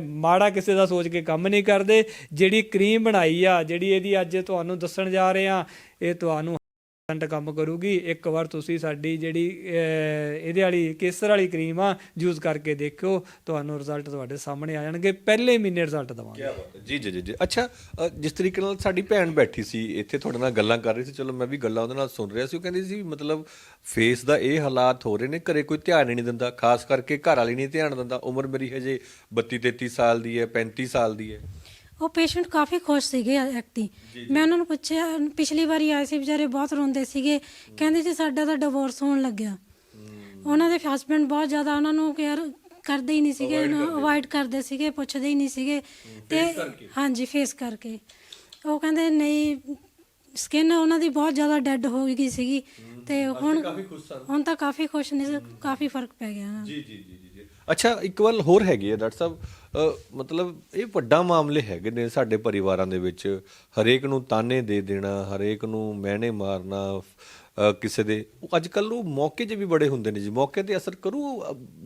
ਮਾੜਾ ਕਿਸੇ ਦਾ ਸੋਚ ਕੇ ਕੰਮ ਨਹੀਂ ਕਰਦੇ। ਜਿਹੜੀ ਕਰੀਮ ਬਣਾਈ ਆ ਜਿਹੜੀ ਇਹਦੀ ਅੱਜ ਤੁਹਾਨੂੰ ਦੱਸਣ ਜਾ ਰਹੇ ਆ ਇਹ ਤੁਹਾਨੂੰ 100% ਕੰਮ ਕਰੂਗੀ। ਇੱਕ ਵਾਰ ਤੁਸੀਂ ਸਾਡੀ ਜਿਹੜੀ ਇਹਦੇ ਵਾਲੀ, ਕੇਸਰ ਵਾਲੀ ਕਰੀਮ ਆ ਯੂਜ਼ ਕਰਕੇ ਦੇਖਿਓ। ਤੁਹਾਨੂੰ ਰਿਜ਼ਲਟ ਤੁਹਾਡੇ ਸਾਹਮਣੇ ਆ ਜਾਣਗੇ। ਪਹਿਲੇ ਮਹੀਨੇ ਰਿਜ਼ਲਟ ਦਵਾਂਗੇ। ਜੀ ਜੀ ਜੀ ਜੀ। ਅੱਛਾ ਜਿਸ ਤਰੀਕੇ ਨਾਲ ਸਾਡੀ ਭੈਣ ਬੈਠੀ ਸੀ, ਇੱਥੇ ਤੁਹਾਡੇ ਨਾਲ ਗੱਲਾਂ ਕਰ ਰਹੀ ਸੀ। ਚਲੋ, ਮੈਂ ਵੀ ਗੱਲਾਂ ਉਹਦੇ ਨਾਲ ਸੁਣ ਰਿਹਾ ਸੀ। ਉਹ ਕਹਿੰਦੀ ਸੀ, ਮਤਲਬ ਫੇਸ ਦਾ ਇਹ ਹਾਲਾਤ ਹੋ ਰਹੇ ਨੇ, ਘਰੇ ਕੋਈ ਧਿਆਨ ਹੀ ਨਹੀਂ ਦਿੰਦਾ। ਖਾਸ ਕਰਕੇ ਘਰ ਵਾਲੀ ਨਹੀਂ ਧਿਆਨ ਦਿੰਦਾ। ਉਮਰ ਮੇਰੀ ਹਜੇ 32 33 ਸਾਲ ਦੀ ਹੈ 35 ਸਾਲ ਦੀ ਹੈ। ਉਹ ਪੇਸ਼ੈਂਟ ਕਾਫੀ ਖੁਸ਼ ਸੀਗੇ ਐਕਟੀ ਮੈਂ ਉਹਨਾਂ ਨੂੰ ਪੁੱਛਿਆ ਪਿਛਲੀ ਵਾਰੀ ਆਏ ਸੀ ਵਿਚਾਰੇ ਬਹੁਤ ਰੋਂਦੇ ਸੀਗੇ। ਕਹਿੰਦੇ ਜੀ ਸਾਡਾ ਤਾਂ ਡਿਵੋਰਸ ਹੋਣ ਲੱਗਿਆ। ਉਹਨਾਂ ਦੇ ਹਸਬੰਡ ਬਹੁਤ ਜ਼ਿਆਦਾ ਉਹਨਾਂ ਨੂੰ ਕੇਅਰ ਕਰਦੇ ਹੀ ਨਹੀਂ ਸੀਗੇ ਅਵੋਇਡ ਕਰਦੇ। ਸੀਗੇ ਪੁੱਛਦੇ ਹੀ ਨਹੀਂ ਸੀਗੇ। ਤੇ ਹਾਂਜੀ ਫੇਸ ਕਰਕੇ। ਉਹ ਕਹਿੰਦੇ ਨਹੀਂ ਸਕਿਨ ਉਹਨਾਂ ਦੀ ਬਹੁਤ ਜ਼ਿਆਦਾ ਡੈੱਡ ਹੋ ਗਈ ਸੀਗੀ। ਤੇ ਹੁਣ ਹੁਣ ਤਾਂ ਕਾਫੀ ਖੁਸ਼ ਨੇ ਕਾਫੀ ਫ਼ਰਕ ਪੈ ਗਿਆ। ਜੀ ਜੀ ਜੀ। ਅੱਛਾ, ਇੱਕ ਗੱਲ ਹੋਰ ਹੈਗੀ ਹੈ, ਡਾਕਟਰ ਸਾਹਿਬ। ਮਤਲਬ ਇਹ ਵੱਡਾ ਮਾਮਲੇ ਹੈਗੇ ਨੇ ਸਾਡੇ ਪਰਿਵਾਰਾਂ ਦੇ ਵਿੱਚ। ਹਰੇਕ ਨੂੰ ਤਾਨੇ ਦੇ ਦੇਣਾ, ਹਰੇਕ ਨੂੰ ਮਹਿਣੇ ਮਾਰਨਾ ਕਿਸੇ ਦੇ। ਉਹ ਅੱਜ ਕੱਲ ਉਹ ਮੌਕੇ 'ਚ ਵੀ ਬੜੇ ਹੁੰਦੇ ਨੇ ਜੀ। ਮੌਕੇ ਤੇ ਅਸਰ ਕਰੂ,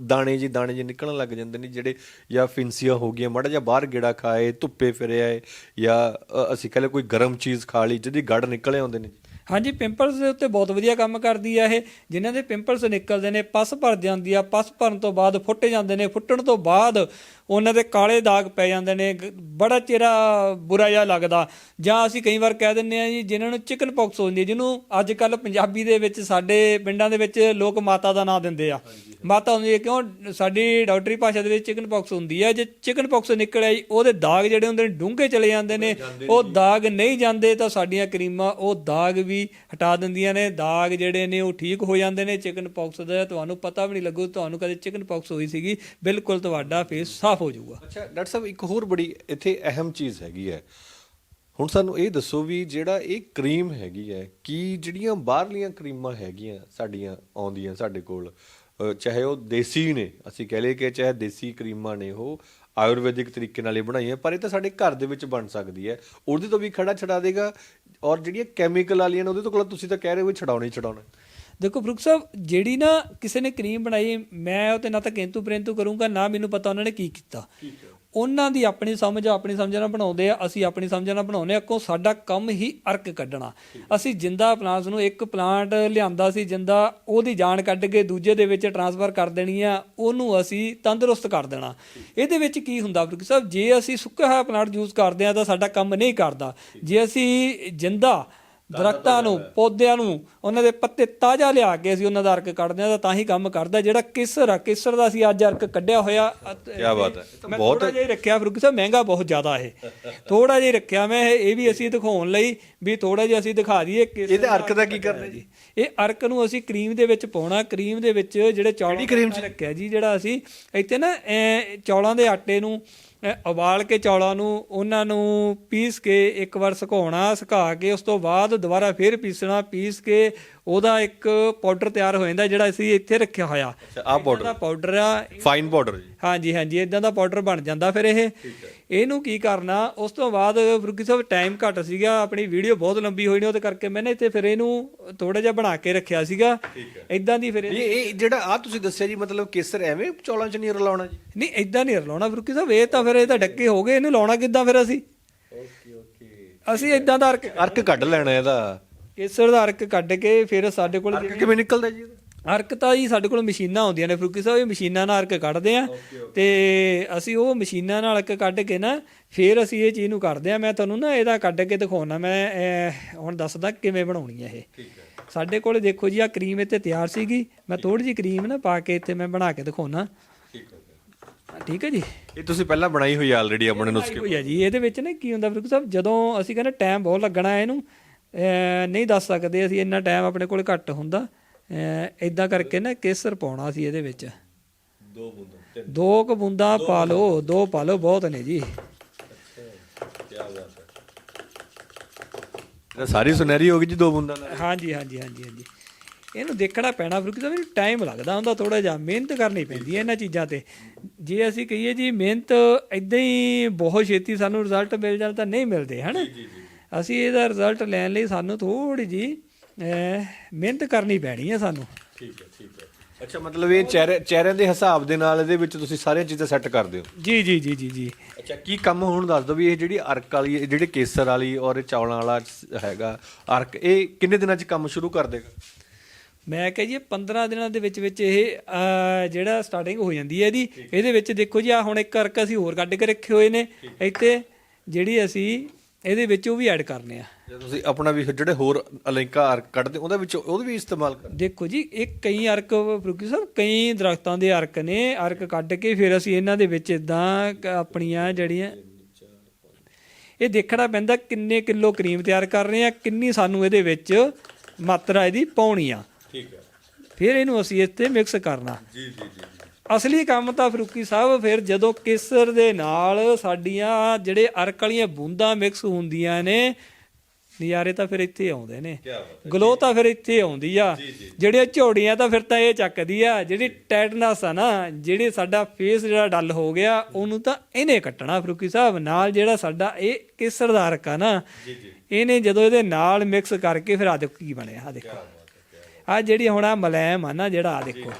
ਦਾਣੇ ਜੀ ਦਾਣੇ ਜੀ ਨਿਕਲਣ ਲੱਗ ਜਾਂਦੇ ਨੇ ਜਿਹੜੇ, ਜਾਂ ਫਿੰਸੀਆਂ ਹੋ ਗਈਆਂ, ਮਾੜਾ ਜਿਹਾ ਬਾਹਰ ਗੇੜਾ ਖਾਏ, ਧੁੱਪੇ ਫਿਰਿਆ ਹੈ ਜਾਂ ਅਸੀਂ ਕਹ ਲਏ ਕੋਈ ਗਰਮ ਚੀਜ਼ ਖਾ ਲਈ, ਜਿਹਦੀ ਗੜ ਨਿਕਲੇ ਆਉਂਦੇ ਨੇ। ਹਾਂਜੀ ਪਿੰਪਲਸ ਦੇ ਉੱਤੇ ਬਹੁਤ ਵਧੀਆ ਕੰਮ ਕਰਦੀ ਆ ਇਹ। ਜਿਨ੍ਹਾਂ ਦੇ ਪਿੰਪਲਸ ਨਿਕਲਦੇ ਨੇ ਪਸ ਭਰ ਜਾਂਦੀ ਆ ਪਸ ਭਰਨ ਤੋਂ ਬਾਅਦ ਫੁੱਟ ਜਾਂਦੇ ਨੇ ਫੁੱਟਣ ਤੋਂ ਬਾਅਦ ਉਹਨਾਂ ਦੇ ਕਾਲੇ ਦਾਗ ਪੈ ਜਾਂਦੇ ਨੇ ਬੜਾ ਚਿਹਰਾ ਬੁਰਾ ਜਿਹਾ ਲੱਗਦਾ। ਜਾਂ ਅਸੀਂ ਕਈ ਵਾਰ ਕਹਿ ਦਿੰਦੇ ਆ ਜੀ ਜਿਨ੍ਹਾਂ ਨੂੰ ਚਿਕਨ ਪੌਕਸ ਹੁੰਦੀ ਹੈ ਜਿਹਨੂੰ ਅੱਜ ਕੱਲ ਪੰਜਾਬੀ ਦੇ ਵਿੱਚ ਸਾਡੇ ਪਿੰਡਾਂ ਦੇ ਵਿੱਚ ਲੋਕ ਮਾਤਾ ਦਾ ਨਾਂ ਦਿੰਦੇ ਆ। ਮਾਤਾ ਹੁੰਦੀ ਹੈ ਕਿਉਂ? ਸਾਡੀ ਡਾਕਟਰੀ ਭਾਸ਼ਾ ਦੇ ਵਿੱਚ ਚਿਕਨ ਪੌਕਸ ਹੁੰਦੀ ਹੈ ਜੇ ਚਿਕਨ ਪੌਕਸ ਨਿਕਲਿਆ ਜੀ ਉਹਦੇ ਦਾਗ ਜਿਹੜੇ ਹੁੰਦੇ ਨੇ ਡੂੰਘੇ ਚਲੇ ਜਾਂਦੇ ਨੇ। ਉਹ ਦਾਗ ਨਹੀਂ ਜਾਂਦੇ ਤਾਂ ਸਾਡੀਆਂ ਕਰੀਮਾਂ ਉਹ ਦਾਗ ਵੀ ਹਟਾ ਦਿੰਦੀਆਂ ਨੇ, ਦਾਗ ਜਿਹੜੇ ਨੇ ਉਹ ਠੀਕ ਹੋ ਜਾਂਦੇ ਨੇ। ਚਿਕਨ ਪੌਕਸ ਦਾ ਤੁਹਾਨੂੰ ਪਤਾ ਵੀ ਨਹੀਂ ਲੱਗੂ, ਤੁਹਾਨੂੰ ਕਦੇ ਚਿਕਨ ਪੌਕਸ ਹੋਈ ਸੀਗੀ, ਬਿਲਕੁਲ ਤੁਹਾਡਾ ਫੇਸ ਸਾਫ਼ ਹੋ ਜਾਊਗਾ। ਅੱਛਾ, ਡਾਕਟਰ ਸਾਹਿਬ, ਇੱਕ ਹੋਰ ਬੜੀ ਇੱਥੇ ਅਹਿਮ ਚੀਜ਼ ਹੈਗੀ ਹੈ। ਹੁਣ ਸਾਨੂੰ ਇਹ ਦੱਸੋ ਵੀ ਜਿਹੜਾ ਇਹ ਕਰੀਮ ਹੈਗੀ ਹੈ, ਕੀ ਜਿਹੜੀਆਂ ਬਾਹਰਲੀਆਂ ਕਰੀਮਾਂ ਹੈਗੀਆਂ ਸਾਡੀਆਂ ਆਉਂਦੀਆਂ ਸਾਡੇ ਕੋਲ ਚਾਹੇ ਉਹ ਦੇਸੀ ਨੇ, ਅਸੀਂ ਕਹਿ ਲਈਏ ਕਿ ਚਾਹੇ ਦੇਸੀ ਕਰੀਮਾਂ ਨੇ ਉਹ ਆਯੁਰਵੈਦਿਕ ਤਰੀਕੇ ਨਾਲ ਇਹ ਬਣਾਈਆਂ, ਪਰ ਇਹ ਤਾਂ ਸਾਡੇ ਘਰ ਦੇ ਵਿੱਚ ਬਣ ਸਕਦੀ ਹੈ। ਉਹਦੇ ਤੋਂ ਵੀ ਖੜਾ ਛਡਾ ਦੇਗਾ ਔਰ ਜਿਹੜੀਆਂ ਕੈਮੀਕਲ ਵਾਲੀਆਂ ਨੇ ਉਹਦੇ ਤੋਂ ਕੋਲ ਤੁਸੀਂ ਤਾਂ ਕਹਿ ਰਹੇ ਹੋ ਵੀ ਛਡਾਉਣਾ ਹੀ ਛਡਾਉਣਾ। ਦੇਖੋ ਫਰੂਕ ਸਾਹਿਬ ਜਿਹੜੀ ਨਾ ਕਿਸੇ ਨੇ ਕਰੀਮ ਬਣਾਈ ਮੈਂ ਉਹ ਤੇ ਨਾ ਤਾਂ ਕਿੰਤੂ ਪ੍ਰੰਤੂ ਕਰੂੰਗਾ ਨਾ ਮੈਨੂੰ ਪਤਾ ਉਹਨਾਂ ਨੇ ਕੀ ਕੀਤਾ। ਉਹਨਾਂ ਦੀ ਆਪਣੀ ਸਮਝ ਆਪਣੀ ਸਮਝ ਨਾਲ ਬਣਾਉਂਦੇ ਆ, ਅਸੀਂ ਆਪਣੀ ਸਮਝ ਨਾਲ ਬਣਾਉਂਦੇ ਆ ਕੋ ਸਾਡਾ ਕੰਮ ਹੀ ਅਰਕ ਕੱਢਣਾ। ਅਸੀਂ ਜਿੰਦਾ ਪਲਾਂਟਸ ਨੂੰ ਇੱਕ ਪਲਾਂਟ ਲਿਆਂਦਾ ਸੀ, ਜਿੰਦਾ ਉਹਦੀ ਜਾਨ ਕੱਢ ਕੇ ਦੂਜੇ ਦੇ ਵਿੱਚ ਟਰਾਂਸਫਰ ਕਰ ਦੇਣੀ ਆ, ਉਹਨੂੰ ਅਸੀਂ ਤੰਦਰੁਸਤ ਕਰ ਦੇਣਾ। ਇਹਦੇ ਵਿੱਚ ਕੀ ਹੁੰਦਾ, ਫਰੂਕ ਸਾਹਿਬ? ਜੇ ਅਸੀਂ ਸੁੱਕਾ ਹੋਇਆ ਪਲਾਂਟ ਯੂਜ਼ ਕਰਦੇ ਆ, ਤਾਂ ਸਾਡਾ ਕੰਮ ਨਹੀਂ ਕਰਦਾ। ਜੇ ਅਸੀਂ ਜਿੰਦਾ ਦਰਖਤਾਂ ਨੂੰ ਪੌਦਿਆਂ ਨੂੰ ਉਹਨਾਂ ਦੇ ਪੱਤੇ ਤਾਜ਼ਾ ਲਿਆ ਕੇ ਅਸੀਂ ਉਹਨਾਂ ਦਾ ਅਰਕ ਕੱਢਦੇ ਆ ਤਾਂ ਹੀ ਕੰਮ ਕਰਦਾ। ਜਿਹੜਾ ਕਿਸਰ ਆ ਕਿਸਰ ਦਾ ਅਸੀਂ ਅੱਜ ਅਰਕ ਕੱਢਿਆ ਹੋਇਆ ਕੀ ਬਾਤ ਹੈ। ਬਹੁਤ ਥੋੜਾ ਜਿਹਾ ਹੀ ਰੱਖਿਆ ਫਰੂਕ ਸਾਹਿਬ ਮਹਿੰਗਾ ਬਹੁਤ ਜ਼ਿਆਦਾ ਇਹ। ਥੋੜਾ ਜਿਹਾ ਰੱਖਿਆ ਮੈਂ ਇਹ ਵੀ ਅਸੀਂ ਦਿਖਾਉਣ ਲਈ ਵੀ ਥੋੜਾ ਜਿਹਾ ਅਸੀਂ ਦਿਖਾ ਦਈਏ ਕਿਸ ਇਹਦੇ ਅਰਕ ਦਾ ਕੀ ਕਰਨਾ ਜੀ? ਇਹ ਅਰਕ ਨੂੰ ਅਸੀਂ ਕਰੀਮ ਦੇ ਵਿੱਚ ਪਾਉਣਾ ਕਰੀਮ ਦੇ ਵਿੱਚ ਜਿਹੜੇ ਚੌਲਾਂ ਕਰੀਮ ਚ ਰੱਖਿਆ ਜੀ ਜਿਹੜਾ ਅਸੀਂ ਇੱਥੇ ਨਾ ਚੌਲਾਂ ਦੇ ਆਟੇ ਨੂੰ ਉਬਾਲ ਕੇ ਚੌਲਾਂ ਨੂੰ ਉਹਨਾਂ ਨੂੰ ਪੀਸ ਕੇ ਇੱਕ ਵਾਰ ਸੁਕਾਉਣਾ ਸੁਕਾ ਕੇ ਉਸ ਤੋਂ ਬਾਅਦ ਦੁਬਾਰਾ ਫਿਰ ਪੀਸਣਾ ਪੀਸ ਕੇ ਉਹਦਾ ਇੱਕ ਪਾਊਡਰ ਤਿਆਰ ਹੋ ਜਾਂਦਾ ਜਿਹੜਾ ਅਸੀਂ ਇੱਥੇ ਰੱਖਿਆ ਹੋਇਆ। ਪਾਊਡਰ ਉਹਦਾ ਪਾਊਡਰ। ਆ। ਫਾਈਨ ਪਾਊਡਰ ਜੀ। ਹਾਂਜੀ ਹਾਂਜੀ ਇਦਾਂ ਦਾ ਪਾਊਡਰ ਬਣ ਜਾਂਦਾ। ਫਿਰ ਇਹ ਇਹਨੂੰ ਕੀ ਕਰਨਾ ਉਸ ਤੋਂ ਬਾਅਦ ਫਰੂਕੀ ਸਾਹਿਬ ਟਾਈਮ ਘੱਟ ਸੀਗਾ ਆਪਣੀ ਵੀਡੀਓ ਬਹੁਤ ਲੰਬੀ ਹੋਈ ਨੇ ਉਹਦੇ ਕਰਕੇ ਮੈਨੇ ਇੱਥੇ ਫਿਰ ਇਹਨੂੰ ਥੋੜਾ ਜਿਹਾ ਬਣਾ ਕੇ ਰੱਖਿਆ ਸੀਗਾ। ਇਦਾਂ ਦੀ ਫਿਰ ਇਹ- ਜਿਹੜਾ ਆ ਤੁਸੀਂ ਦੱਸਿਆ ਜੀ ਮਤਲਬ ਕੇਸਰ ਐਵੇਂ ਚੌਲਾਂ ਚ ਨਹੀਂ ਰਲਾਉਣਾ ਜੀ? ਨਹੀਂ ਇਦਾਂ ਨਹੀਂ ਰਲਾਉਣਾ ਫਰੂਕੀ ਸਾਹਿਬ ਇਹ ਤਾਂ ਫਿਰ ਇਹ ਤਾਂ ਡੱਕੇ ਹੋ ਗਏ ਇਹਨੂੰ ਲਾਉਣਾ ਕਿੱਦਾਂ ਫਿਰ ਅਸੀਂ? Okay okay. ਅਸੀਂ ਇਦਾਂ ਦਾ ਅਰਕ ਅਰਕ ਕੱਢ ਲੈਣਾ ਇਹਦਾ। ਕੇਸਰ ਦਾ ਅਰਕ ਕੱਢ ਕੇ ਫਿਰ ਸਾਡੇ ਕੋਲ ਅਰਕ ਕਿਵੇਂ ਨਿਕਲਦਾ ਜੀ ਅਰਕ ਤਾਂ ਜੀ ਸਾਡੇ ਕੋਲ ਮਸ਼ੀਨਾਂ ਆਉਂਦੀਆਂ ਨੇ ਫਰੂਕੀ ਸਾਹਿਬ ਇਹ ਮਸ਼ੀਨਾਂ ਨਾਲ ਅਰਕ ਕੱਢਦੇ ਆ। ਤੇ ਅਸੀਂ ਉਹ ਮਸ਼ੀਨਾਂ ਨਾਲ ਅਰਕ ਕੱਢ ਕੇ ਨਾ ਫਿਰ ਅਸੀਂ ਇਹ ਚੀਜ਼ ਨੂੰ ਕੱਢਦੇ ਆ। ਮੈਂ ਤੁਹਾਨੂੰ ਨਾ ਇਹਦਾ ਕੱਢ ਕੇ ਦਿਖਾਉਣਾ ਮੈਂ ਹੁਣ ਦੱਸਦਾ ਕਿਵੇਂ ਬਣਾਉਣੀ ਹੈ ਇਹ। ਸਾਡੇ ਕੋਲ ਦੇਖੋ ਜੀ ਆ ਕਰੀਮ ਇੱਥੇ ਤਿਆਰ ਸੀਗੀ। ਮੈਂ ਥੋੜੀ ਜੀ ਕਰੀਮ ਨਾ ਪਾ ਕੇ ਇੱਥੇ ਮੈਂ ਬਣਾ ਕੇ ਦਿਖਾਉਣਾ। ਠੀਕ ਹੈ। ਜੀ? ਇਹ ਤੁਸੀਂ ਪਹਿਲਾਂ ਬਣਾਈ ਹੋਈ ਆਲਰੇਡੀ ਆਪਣੇ ਨੁਸਖੇ ਹੋਈ ਆ ਜੀ। ਇਹਦੇ ਵਿੱਚ ਨਾ ਕੀ ਹੁੰਦਾ ਫਰੂਕ ਸਾਹਿਬ ਜਦੋਂ ਅਸੀਂ ਕਹਿੰਦੇ ਟਾਈਮ ਬਹੁਤ ਲੱਗਣਾ ਹੈ ਇਹਨੂੰ ਨਹੀਂ ਦੱਸ ਸਕਦੇ ਅਸੀਂ ਇੰਨਾ ਟਾਈਮ ਆਪਣੇ ਕੋਲ ਘੱਟ ਹੁੰਦਾ। ਇਦਾਂ ਕਰਕੇ ਨਾ ਕੇਸਰ ਪਾਉਣਾ ਸੀ ਇਹਦੇ ਵਿੱਚ। ਦੋ ਬੂੰਦਾਂ ਦੋ ਕੁ ਬੂੰਦਾਂ ਪਾ ਲਓ ਦੋ ਪਾ ਲਓ ਬਹੁਤ ਨੇ ਜੀ। ਕੀ ਬਾਤ ਹੈ। ਸਾਰੀ ਸੁਨਹਿਰੀ ਹੋ ਗਈ ਜੀ ਦੋ ਬੂੰਦਾਂ ਨਾਲ। ਹਾਂਜੀ ਹਾਂਜੀ ਹਾਂਜੀ ਹਾਂਜੀ। ਇਹਨੂੰ ਦੇਖਣਾ ਪੈਣਾ ਫਰੂਕ ਸਾਹਿਬ ਟਾਈਮ ਲੱਗਦਾ ਹੁੰਦਾ ਥੋੜਾ ਜਿਹਾ ਮਿਹਨਤ ਕਰਨੀ ਪੈਂਦੀ ਹੈ ਇਹਨਾਂ ਚੀਜ਼ਾਂ ਤੇ। ਜੇ ਅਸੀਂ ਕਹੀਏ ਜੀ ਮਿਹਨਤ ਇਦਾਂ ਹੀ ਬਹੁਤ ਛੇਤੀ ਸਾਨੂੰ ਰਿਜ਼ਲਟ ਮਿਲ ਜਾਣ ਤਾਂ ਨਹੀਂ ਮਿਲਦੇ ਹਨ? ਅਸੀਂ ਇਹਦਾ ਰਿਜ਼ਲਟ ਲੈਣ ਲਈ ਸਾਨੂੰ ਥੋੜੀ ਜੀ ਮਿਹਨਤ ਕਰਨੀ ਪੈਣੀ ਹੈ ਸਾਨੂੰ। ਠੀਕ ਹੈ ਠੀਕ ਹੈ। ਅੱਛਾ ਮਤਲਬ ਇਹ ਚਿਹਰੇ ਚਿਹਰਿਆਂ ਦੇ ਹਿਸਾਬ ਦੇ ਨਾਲ ਇਹਦੇ ਵਿੱਚ ਤੁਸੀਂ ਸਾਰੀਆਂ ਚੀਜ਼ਾਂ ਸੈੱਟ ਕਰਦੇ ਹੋ? ਜੀ ਜੀ ਜੀ ਜੀ ਜੀ। ਅੱਛਾ ਕੀ ਕੰਮ ਹੁਣ ਦੱਸ ਦਿਓ ਵੀ ਇਹ ਜਿਹੜੀ ਅਰਕ ਵਾਲੀ ਇਹ ਜਿਹੜੇ ਕੇਸਰ ਵਾਲੀ ਔਰ ਇਹ ਚੌਲਾਂ ਵਾਲਾ ਹੈਗਾ ਅਰਕ ਇਹ ਕਿੰਨੇ ਦਿਨਾਂ 'ਚ ਕੰਮ ਸ਼ੁਰੂ ਕਰ ਦੇਗਾ? ਮੈਂ ਕਹਾਂ ਜੀ 15 ਦਿਨਾਂ ਦੇ ਵਿੱਚ ਵਿੱਚ ਇਹ ਜਿਹੜਾ ਸਟਾਰਟਿੰਗ ਹੋ ਜਾਂਦੀ ਹੈ ਇਹਦੀ ਇਹਦੇ ਵਿੱਚ ਦੇਖੋ ਜੀ ਆ ਹੁਣ ਇੱਕ ਅਰਕ ਅਸੀਂ ਹੋਰ ਕੱਢ ਕੇ ਰੱਖੇ ਹੋਏ ਨੇ। ਇੱਥੇ ਜਿਹੜੀ ਅਸੀਂ ਇਹਦੇ ਵਿੱਚ ਉਹ ਵੀ ਐਡ ਕਰਨੇ ਆ। ਜੇ ਤੁਸੀਂ ਆਪਣਾ ਵੀ ਜਿਹੜੇ ਹੋਰ ਅਲੈਂਕਾ ਅਰਕ ਕੱਢਦੇ ਉਹਦੇ ਵਿੱਚ ਉਹਦੇ ਵੀ ਇਸਤੇਮਾਲ ਕਰ ਦੇਖੋ ਜੀ ਇੱਕ ਕਈ ਅਰਕ ਫਰੂਕੀ ਸਾਹਿਬ ਕਈ ਦਰਖਤਾਂ ਦੇ ਅਰਕ ਨੇ ਅਰਕ ਕੱਢ ਕੇ ਫਿਰ ਅਸੀਂ ਇਹਨਾਂ ਦੇ ਵਿੱਚ ਇਦਾਂ ਆਪਣੀਆਂ ਜਿਹੜੀਆਂ ਇਹ ਦੇਖਣਾ ਪੈਂਦਾ ਕਿੰਨੇ ਕਿਲੋ ਕਰੀਮ ਤਿਆਰ ਕਰ ਰਹੇ ਆ ਕਿੰਨੀ ਸਾਨੂੰ ਇਹਦੇ ਵਿੱਚ ਮਾਤਰਾ ਇਹਦੀ ਪਾਉਣੀ ਆ। ਠੀਕ ਹੈ। ਫਿਰ ਇਹਨੂੰ ਅਸੀਂ ਇੱਥੇ ਮਿਕਸ ਕਰਨਾ। ਜੀ ਜੀ ਜੀ। ਅਸਲੀ ਕੰਮ ਤਾਂ ਫਰੂਕੀ ਸਾਹਿਬ ਫਿਰ ਜਦੋਂ ਕੇਸਰ ਦੇ ਨਾਲ ਸਾਡੀਆਂ ਜਿਹੜੇ ਅਰਕ ਵਾਲੀਆਂ ਬੂੰਦਾਂ ਮਿਕਸ ਹੁੰਦੀਆਂ ਨੇ ਨਜ਼ਾਰੇ ਤਾਂ ਫਿਰ ਇੱਥੇ ਆਉਂਦੇ ਨੇ। ਗਲੋ ਤਾਂ ਫਿਰ ਇੱਥੇ ਆਉਂਦੀ ਆ। ਜਿਹੜੀਆਂ ਝੋੜੀਆਂ ਤਾਂ ਫਿਰ ਤਾਂ ਇਹ ਚੱਕਦੀ ਆ ਜਿਹੜੀ ਟੈਟਨਸ ਆ ਨਾ ਜਿਹੜੇ ਸਾਡਾ ਫੇਸ ਜਿਹੜਾ ਡਲ ਹੋ ਗਿਆ ਉਹਨੂੰ ਤਾਂ ਇਹਨੇ ਕੱਟਣਾ ਫਰੂਕੀ ਸਾਹਿਬ। ਨਾਲ ਜਿਹੜਾ ਸਾਡਾ ਇਹ ਕੇਸਰ ਦਾ ਅਰਕ ਆ ਨਾ ਇਹਨੇ ਜਦੋਂ ਇਹਦੇ ਨਾਲ ਮਿਕਸ ਕਰਕੇ ਫਿਰ ਆ ਦੇਖੋ ਕੀ ਬਣਿਆ ਆ ਦੇਖੋ। ਆ ਜਿਹੜੀ ਹੁਣ ਆ ਮਲੈਮ ਆ ਨਾ ਜਿਹੜਾ ਆ ਦੇਖੋ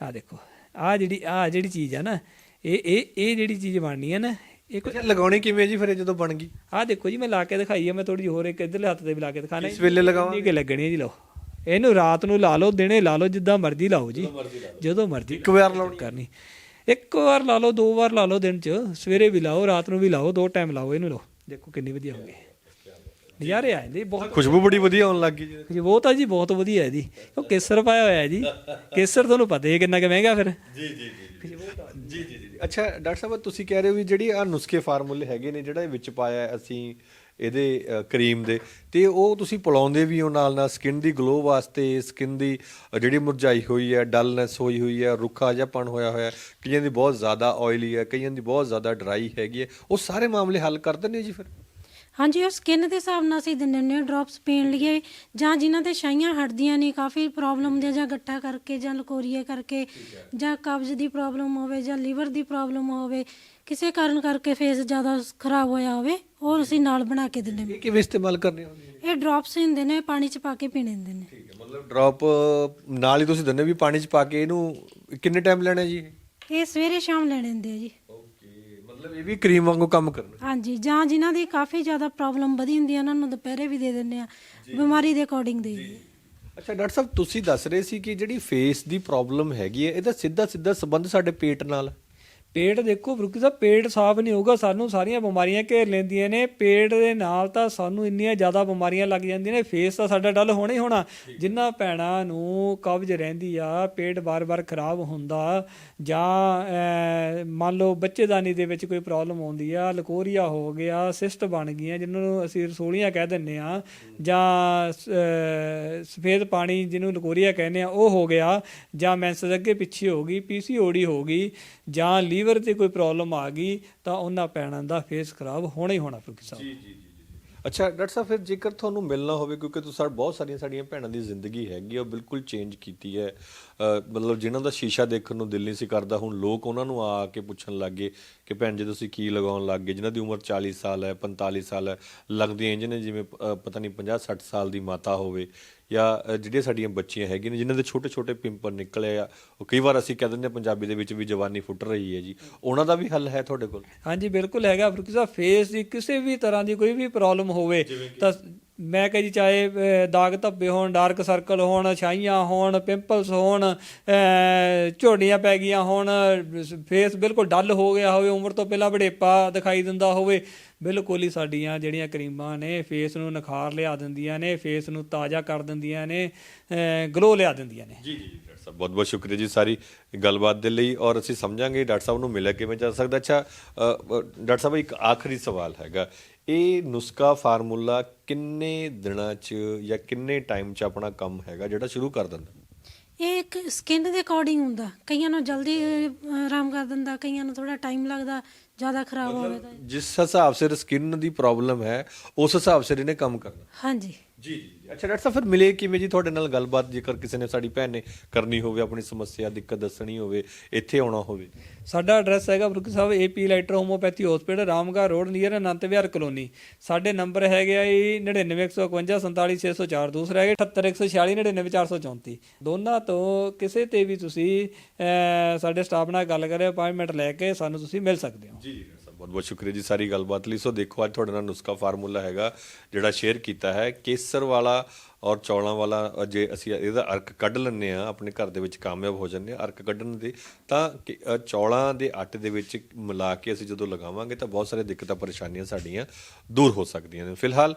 ਆ ਦੇਖੋ। ਆ ਜਿਹੜੀ ਆ ਜਿਹੜੀ ਚੀਜ਼ ਆ ਨਾ ਇਹ ਇਹ ਇਹ ਜਿਹੜੀ ਚੀਜ਼ ਬਣਨੀ ਹੈ ਨਾ ਇਹ ਕੋਈ ਲਗਾਉਣੀ ਕਿਵੇਂ ਜੀ ਫਿਰ ਇਹ ਜਦੋਂ ਬਣ ਗਈ? ਆ ਦੇਖੋ ਜੀ ਮੈਂ ਲਾ ਕੇ ਦਿਖਾਈ ਹੈ ਮੈਂ ਥੋੜੀ ਜਿਹੀ ਹੋਰ ਇੱਕ ਇਧਰਲੇ ਹੱਥ ਤੇ ਵੀ ਲਾ ਕੇ ਦਿਖਾਣਾ ਇਸ ਵੇਲੇ ਲਗਾਵਾਂ? ਕਿ ਲੱਗਣੀ ਹੈ ਜੀ ਲਓ। ਇਹਨੂੰ ਰਾਤ ਨੂੰ ਲਾ ਲਓ ਦਿਨੇ ਲਾ ਲਓ ਜਿੱਦਾਂ ਮਰਜ਼ੀ ਲਾਓ ਜੀ। ਜਦੋਂ ਮਰਜ਼ੀ ਇੱਕ ਵਾਰ ਲਾਉਣੀ ਕਰਨੀ। ਇੱਕ ਵਾਰ ਲਾ ਲਓ ਦੋ ਵਾਰ ਲਾ ਲਓ ਦਿਨ ਚ ਸਵੇਰੇ ਵੀ ਲਾਓ ਰਾਤ ਨੂੰ ਵੀ ਲਾਓ ਦੋ ਟਾਈਮ ਲਾਓ ਇਹਨੂੰ ਲਓ। ਦੇਖੋ ਕਿੰਨੀ ਵਧੀਆ ਹੋਗੇ ਨਜ਼ਾਰੇ ਆ ਜਾਂਦੇ ਬਹੁਤ ਖੁਸ਼ਬੂ ਬੜੀ ਵਧੀਆ ਆਉਣ ਲੱਗ ਗਈ ਜੀ। ਉਹ ਤਾਂ ਜੀ ਬਹੁਤ ਵਧੀਆ ਹੈ ਜੀ ਉਹ ਕੇਸਰ ਪਾਇਆ ਹੋਇਆ ਹੈ ਜੀ। ਕੇਸਰ ਤੁਹਾਨੂੰ ਪਤਾ ਹੀ ਹੈ ਕਿੰਨਾ ਕੁ ਮਹਿੰਗਾ ਫਿਰ। ਜੀ ਜੀ ਜੀ ਜੀ। ਜੀ। ਜੀ ਅੱਛਾ ਡਾਕਟਰ ਸਾਹਿਬ ਤੁਸੀਂ ਕਹਿ ਰਹੇ ਹੋ ਵੀ ਜਿਹੜੀ ਆ ਨੁਸਖੇ ਫਾਰਮੂਲੇ ਹੈਗੇ ਨੇ ਜਿਹੜਾ ਇਹ ਵਿੱਚ ਪਾਇਆ ਹੈ ਅਸੀਂ ਇਹਦੇ ਕਰੀਮ ਦੇ। ਤੇ ਉਹ ਤੁਸੀਂ ਪਿਲਾਉਂਦੇ ਵੀ ਹੋ ਨਾਲ ਨਾਲ ਸਕਿਨ ਦੀ ਗਲੋ ਵਾਸਤੇ ਸਕਿਨ ਦੀ ਜਿਹੜੀ ਮੁਰਝਾਈ ਹੋਈ ਹੈ ਡਲਨੈਸ ਹੋਈ ਹੋਈ ਹੈ ਰੁੱਖਾ ਜਿਹਾਪਣ ਹੋਇਆ ਹੋਇਆ ਕਈਆਂ ਦੀ ਬਹੁਤ ਜ਼ਿਆਦਾ ਆਇਲੀ ਹੈ ਕਈਆਂ ਦੀ ਬਹੁਤ ਜ਼ਿਆਦਾ ਡਰਾਈ ਹੈਗੀ ਹੈ। ਉਹ ਸਾਰੇ ਮਾਮਲੇ ਹੱਲ ਕਰ ਦਿੰਦੇ ਹੋ ਜੀ ਫਿਰ? ਹਾਂਜੀ ਉਹ ਸਕਿਨ ਦੇ ਹਿਸਾਬ ਨਾਲ ਅਸੀਂ ਦਿੰਦੇ ਹੁੰਦੇ ਹਾਂ ਡ੍ਰੌਪਸ ਪੀਣ ਲਈ। ਜਾਂ ਜਿਨ੍ਹਾਂ ਤੇ ਛਾਈਆਂ ਹਟਦੀਆਂ ਨਹੀਂ ਕਾਫੀ ਪ੍ਰੋਬਲਮ ਦੇ ਜਾਂ ਗੱਠਾ ਕਰਕੇ ਜਾਂ ਲਕੋਰੀਏ ਕਰਕੇ ਜਾਂ ਕਬਜ਼ ਦੀ ਪ੍ਰੋਬਲਮ ਹੋਵੇ ਜਾਂ ਲੀਵਰ ਦੀ ਪ੍ਰੋਬਲਮ ਹੋਵੇ ਕਿਸੇ ਕਾਰਨ ਕਰਕੇ ਫੇਸ ਜ਼ਿਆਦਾ ਖਰਾਬ ਹੋਇਆ ਹੋਵੇ ਉਹ ਅਸੀਂ ਨਾਲ ਬਣਾ ਕੇ ਦਿੰਦੇ ਹਾਂ। ਇਹ ਕਿਵੇਂ ਇਸਤੇਮਾਲ ਕਰਨੇ ਹੁੰਦੇ ਨੇ ਇਹ ਡ੍ਰੌਪਸ ਹੁੰਦੇ ਨੇ ਪਾਣੀ ਚ ਪਾ ਕੇ ਪੀਣੇ ਹੁੰਦੇ ਨੇ। ਠੀਕ ਹੈ ਮਤਲਬ ਡ੍ਰੌਪ ਨਾਲ ਹੀ ਤੁਸੀਂ ਦਿੰਦੇ ਵੀ ਪਾਣੀ 'ਚ ਪਾ ਕੇ ਇਹਨੂੰ ਕਿੰਨੇ ਟਾਈਮ ਲੈਣਾ ਜੀ? ਇਹ ਸਵੇਰੇ ਸ਼ਾਮ ਲੈਣੇ ਹੁੰਦੇ ਆ ਜੀ। ਮਤਲਬ ਇਹ ਵੀ ਕਰੀਮ ਵਾਂਗੂ ਕੰਮ ਕਰਨਾ ਹਾਂਜੀ ਜਾਂ ਜਿਨ੍ਹਾਂ ਦੀ ਕਾਫੀ ਜ਼ਿਆਦਾ ਪ੍ਰੋਬਲਮ ਵਧੀ ਹੁੰਦੀ ਹੈ ਉਹਨਾਂ ਨੂੰ ਦੁਪਹਿਰੇ ਵੀ ਦੇ ਦਿੰਦੇ ਆ ਬਿਮਾਰੀ ਦੇ ਅਕੋਰਡਿੰਗ ਦੇ। ਹਾਂ। ਅੱਛਾ ਡਾਕਟਰ ਸਾਹਿਬ ਤੁਸੀਂ ਦੱਸ ਰਹੇ ਸੀ ਕਿ ਜਿਹੜੀ ਫੇਸ ਦੀ ਪ੍ਰੋਬਲਮ ਹੈਗੀ ਹੈ ਇਹਦਾ ਸਿੱਧਾ ਸਿੱਧਾ ਸੰਬੰਧ ਸਾਡੇ ਪੇਟ ਨਾਲ? ਪੇਟ ਦੇਖੋ ਫਰੂਕੀ ਸਾਹਿਬ ਪੇਟ ਸਾਫ਼ ਨਹੀਂ ਹੋਊਗਾ ਸਾਨੂੰ ਸਾਰੀਆਂ ਬਿਮਾਰੀਆਂ ਘੇਰ ਲੈਂਦੀਆਂ ਨੇ ਪੇਟ ਦੇ ਨਾਲ ਤਾਂ ਸਾਨੂੰ ਇੰਨੀਆਂ ਜ਼ਿਆਦਾ ਬਿਮਾਰੀਆਂ ਲੱਗ ਜਾਂਦੀਆਂ ਨੇ ਫੇਸ ਤਾਂ ਸਾਡਾ ਡਲ ਹੋਣਾ ਹੀ ਹੋਣਾ। ਜਿੰਨਾ ਭੈਣਾਂ ਨੂੰ ਕਬਜ਼ ਰਹਿੰਦੀ ਆ ਪੇਟ ਬਾਰ-ਬਾਰ ਖਰਾਬ ਹੁੰਦਾ ਜਾਂ ਮੰਨ ਲਓ ਬੱਚੇਦਾਨੀ ਦੇ ਵਿੱਚ ਕੋਈ ਪ੍ਰੋਬਲਮ ਆਉਂਦੀ ਆ ਲਕੋਰੀਆ ਹੋ ਗਿਆ ਸਿਸਟ ਬਣ ਗਈਆਂ ਜਿਨ੍ਹਾਂ ਨੂੰ ਅਸੀਂ ਰਸੋਲੀਆਂ ਕਹਿ ਦਿੰਨੇ ਆ ਜਾਂ ਸਫੇਦ ਪਾਣੀ ਜਿਹਨੂੰ ਲਕੋਰੀਆ ਕਹਿੰਦੇ ਆ ਉਹ ਹੋ ਗਿਆ ਜਾਂ ਮੈਂਸਸ ਅੱਗੇ ਪਿੱਛੇ ਹੋ ਗਈ ਪੀਸੀਓਡੀ ਹੋ ਗਈ ਜਾਂ ਲੀਵਰ ਤੇ ਕੋਈ ਪ੍ਰੋਬਲਮ ਆ ਗਈ ਤਾਂ ਉਹਨਾਂ ਪੈਣਾ ਦਾ ਫੇਸ ਖਰਾਬ ਹੋਣਾ ਹੀ ਹੋਣਾ ਫਰੂਕੀ ਸਾਹਿਬ ਜੀ ਜੀ ਜੀ ਅੱਛਾ ਡਾਕਟਰ ਸਾਹਿਬ ਫਿਰ ਜੇਕਰ ਤੁਹਾਨੂੰ ਮਿਲਣਾ ਹੋਵੇ ਕਿਉਂਕਿ ਤੁਸੀਂ ਸਾਡੇ ਬਹੁਤ ਸਾਰੀਆਂ ਸਾਡੀਆਂ ਭੈਣਾਂ ਦੀ ਜ਼ਿੰਦਗੀ ਹੈਗੀ ਉਹ ਬਿਲਕੁਲ ਚੇਂਜ ਕੀਤੀ ਹੈ। ਮਤਲਬ ਜਿਨ੍ਹਾਂ ਦਾ ਸ਼ੀਸ਼ਾ ਦੇਖਣ ਨੂੰ ਦਿਲ ਨਹੀਂ ਸੀ ਕਰਦਾ ਹੁਣ ਲੋਕ ਉਹਨਾਂ ਨੂੰ ਆ ਕੇ ਪੁੱਛਣ ਲੱਗੇ ਕਿ ਭੈਣ ਜੀ ਤੁਸੀਂ ਕੀ ਲਗਾਉਣ ਲੱਗ ਗਏ? ਜਿਨ੍ਹਾਂ ਦੀ ਉਮਰ 40 ਸਾਲ ਹੈ 45 ਸਾਲ ਹੈ ਲੱਗਦੀਆਂ ਇੰਜ ਨੇ ਜਿਵੇਂ ਪਤਾ ਨਹੀਂ 50 60 ਸਾਲ ਦੀ ਮਾਤਾ ਹੋਵੇ ਜਾਂ ਜਿਹੜੀਆਂ ਸਾਡੀਆਂ ਬੱਚੀਆਂ ਹੈਗੀਆਂ ਨੇ ਜਿਨ੍ਹਾਂ ਦੇ ਛੋਟੇ ਛੋਟੇ ਪਿੰਪਲ ਨਿਕਲੇ ਆ। ਉਹ ਕਈ ਵਾਰ ਅਸੀਂ ਕਹਿ ਦਿੰਦੇ ਪੰਜਾਬੀ ਦੇ ਵਿੱਚ ਵੀ ਜਵਾਨੀ ਫੁੱਟ ਰਹੀ ਹੈ ਜੀ। ਉਹਨਾਂ ਦਾ ਵੀ ਹੱਲ ਹੈ ਤੁਹਾਡੇ ਕੋਲ? ਹਾਂਜੀ ਬਿਲਕੁਲ ਹੈਗਾ। ਫਰੂਕੀ ਸਾਹਿਬ ਫੇਸ ਦੀ ਕਿਸੇ ਵੀ ਤਰ੍ਹਾਂ ਦੀ ਕੋਈ ਵੀ ਪ੍ਰੋਬਲਮ ਹੋਵੇ ਤਾਂ ਮੈਂ ਕਹੇ ਜੀ ਚਾਹੇ ਦਾਗ ਧੱਬੇ ਹੋਣ ਡਾਰਕ ਸਰਕਲ ਹੋਣ ਛਾਈਆਂ ਹੋਣ ਪਿੰਪਲਸ ਹੋਣ ਅਹ, ਝੋੜੀਆਂ ਪੈ ਗਈਆਂ ਹੋਣ ਫੇਸ ਬਿਲਕੁਲ ਡੱਲ ਹੋ ਗਿਆ ਹੋਵੇ ਉਮਰ ਤੋਂ ਪਹਿਲਾਂ ਵਡੇਪਾ ਦਿਖਾਈ ਦਿੰਦਾ ਹੋਵੇ ਬਿਲਕੁਲ ਹੀ ਸਾਡੀਆਂ ਜਿਹੜੀਆਂ ਕਰੀਮਾਂ ਨੇ ਫੇਸ ਨੂੰ ਨਿਖਾਰ ਲਿਆ ਦਿੰਦੀਆਂ ਨੇ ਫੇਸ ਨੂੰ ਤਾਜ਼ਾ ਕਰ ਦਿੰਦੀਆਂ ਨੇ ਗਲੋ ਲਿਆ ਦਿੰਦੀਆਂ ਨੇ। ਜੀ ਜੀ ਡਾਕਟਰ ਸਾਹਿਬ ਬਹੁਤ ਬਹੁਤ ਸ਼ੁਕਰੀਆ ਜੀ ਸਾਰੀ ਗੱਲਬਾਤ ਦੇ ਲਈ ਔਰ ਅਸੀਂ ਸਮਝਾਂਗੇ ਡਾਕਟਰ ਸਾਹਿਬ ਨੂੰ ਮਿਲਿਆ ਕਿਵੇਂ ਜਾ ਸਕਦਾ। ਅੱਛਾ ਡਾਕਟਰ ਸਾਹਿਬ ਇੱਕ ਆਖਰੀ ਸਵਾਲ ਹੈਗਾ। ਇਹ ਨੁਸਖਾ ਫਾਰਮੂਲਾ ਕਿੰਨੇ ਦਿਨਾਂ 'ਚ ਜਾਂ ਕਿੰਨੇ ਟਾਈਮ 'ਚ ਆਪਣਾ ਕੰਮ ਹੈਗਾ ਜਿਹੜਾ ਸ਼ੁਰੂ ਕਰ ਦਿੰਦਾ? ਇਹ ਇੱਕ ਸਕਿਨ ਦੇ ਅਕੋਰਡਿੰਗ ਹੁੰਦਾ। ਕਈਆਂ ਨੂੰ ਜਲਦੀ ਆਰਾਮ ਕਰ ਦਿੰਦਾ ਕਈਆਂ ਨੂੰ ਥੋੜਾ ਟਾਈਮ ਲੱਗਦਾ ਜ਼ਿਆਦਾ ਖਰਾਬ ਹੋਵੇ ਤਾਂ। ਜਿਸ ਹਿਸਾਬ ਸਿਰ ਸਕਿਨ ਦੀ ਪ੍ਰੋਬਲਮ ਹੈ ਉਸ ਹਿਸਾਬ ਸਿਰ ਇਹਨੇ ਕੰਮ ਕਰਨਾ। ਹਾਂਜੀ। ਜੀ ਜੀ ਅੱਛਾ ਡਾਕਟਰ ਸਾਹਿਬ ਫਿਰ ਮਿਲੇ ਕਿਵੇਂ ਜੀ? ਤੁਹਾਡੇ ਨਾਲ ਗੱਲਬਾਤ ਜੇਕਰ ਕਿਸੇ ਨੇ ਸਾਡੀ ਭੈਣ ਨੇ ਕਰਨੀ ਹੋਵੇ ਆਪਣੀ ਸਮੱਸਿਆ ਦਿੱਕਤ ਦੱਸਣੀ ਹੋਵੇ ਇੱਥੇ ਆਉਣਾ ਹੋਵੇ। ਸਾਡਾ ਐਡਰੈਸ ਹੈਗਾ Farooqui Sahib AP lighter homoeopathy hospital Ramgarh road near Anant Vihar colony. ਸਾਡੇ ਨੰਬਰ ਹੈਗੇ ਆ ਜੀ 9915547604 ਦੂਸਰਾ ਹੈਗਾ 78146 ਦੋਨਾਂ ਤੋਂ ਕਿਸੇ ਤੇ ਵੀ ਤੁਸੀਂ ਅਹ, ਸਾਡੇ ਸਟਾਫ ਨਾਲ ਗੱਲ ਕਰਿਓ ਅਪਾਇੰਟਮੈਂਟ ਲੈ ਕੇ ਸਾਨੂੰ ਤੁਸੀਂ ਮਿਲ ਸਕਦੇ ਹੋ। ਜੀ ਬਹੁਤ ਬਹੁਤ ਸ਼ੁਕਰੀਆ ਜੀ ਸਾਰੀ ਗੱਲਬਾਤ ਲਈ। ਸੋ ਦੇਖੋ, ਅੱਜ ਤੁਹਾਡੇ ਨਾਲ ਨੁਸਖਾ ਫਾਰਮੂਲਾ ਹੈਗਾ ਜਿਹੜਾ ਸ਼ੇਅਰ ਕੀਤਾ ਹੈ। ਕੇਸਰ ਵਾਲਾ ਔਰ ਚੌਲਾਂ ਵਾਲਾ ਜੇ ਅਸੀਂ ਇਹਦਾ ਅਰਕ ਕੱਢ ਲੈਂਦੇ ਆ ਆਪਣੇ ਘਰ ਦੇ ਵਿੱਚ ਕਾਮਯਾਬ ਹੋ ਜਾਂਦੇ ਆ ਅਰਕ ਕੱਢਣ ਦੇ, ਤਾਂ ਕਿ- ਚੌਲਾਂ ਦੇ ਆਟੇ ਦੇ ਵਿੱਚ ਮਿਲਾ ਕੇ ਅਸੀਂ ਜਦੋਂ ਲਗਾਵਾਂਗੇ ਤਾਂ ਬਹੁਤ ਸਾਰੇ ਦਿੱਕਤਾਂ ਪਰੇਸ਼ਾਨੀਆਂ ਸਾਡੀਆਂ ਦੂਰ ਹੋ ਸਕਦੀਆਂ ਨੇ। ਫਿਲਹਾਲ